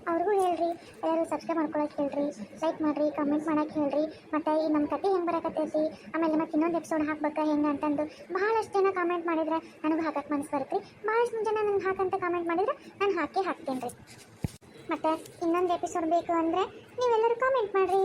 ಅವ್ರಿಗೂ ಹೇಳ್ರಿ, ಎಲ್ಲರೂ ಸಬ್ಸ್ಕ್ರೈಬ್ ಮಾಡ್ಕೊಳಕ್ಕೆ ಹೇಳ್ರಿ ಲೈಕ್ ಮಾಡಿರಿ ಕಮೆಂಟ್ ಮಾಡಕ್ಕೆ ಹೇಳ್ರಿ. ಮತ್ತು ಈ ನಮ್ಮ ಕತೆ ಹೆಂಗೆ ಬರಕತ್ತೈತಿ, ಆಮೇಲೆ ಮತ್ತೆ ಇನ್ನೊಂದು ಎಪಿಸೋಡ್ ಹಾಕ್ಬೇಕಾ ಹೆಂಗೆ ಅಂತಂದು ಭಾಳಷ್ಟು ಜನ ಕಾಮೆಂಟ್ ಮಾಡಿದ್ರೆ ನನಗೆ ಹಾಕಕ್ಕೆ ಮನಸ್ಸು ಬರುತ್ತೆ ಭಾಳಷ್ಟು ಜನ ನನಗೆ ಹಾಕಂತ ಕಾಮೆಂಟ್ ಮಾಡಿದ್ರೆ ನಾನು ಹಾಕಿ ಹಾಕ್ತೇನೆ ರೀ ಮತ್ತು ಇನ್ನೊಂದು ಎಪಿಸೋಡ್ ಬೇಕು ಅಂದರೆ ನೀವೆಲ್ಲರೂ ಕಾಮೆಂಟ್ ಮಾಡಿರಿ.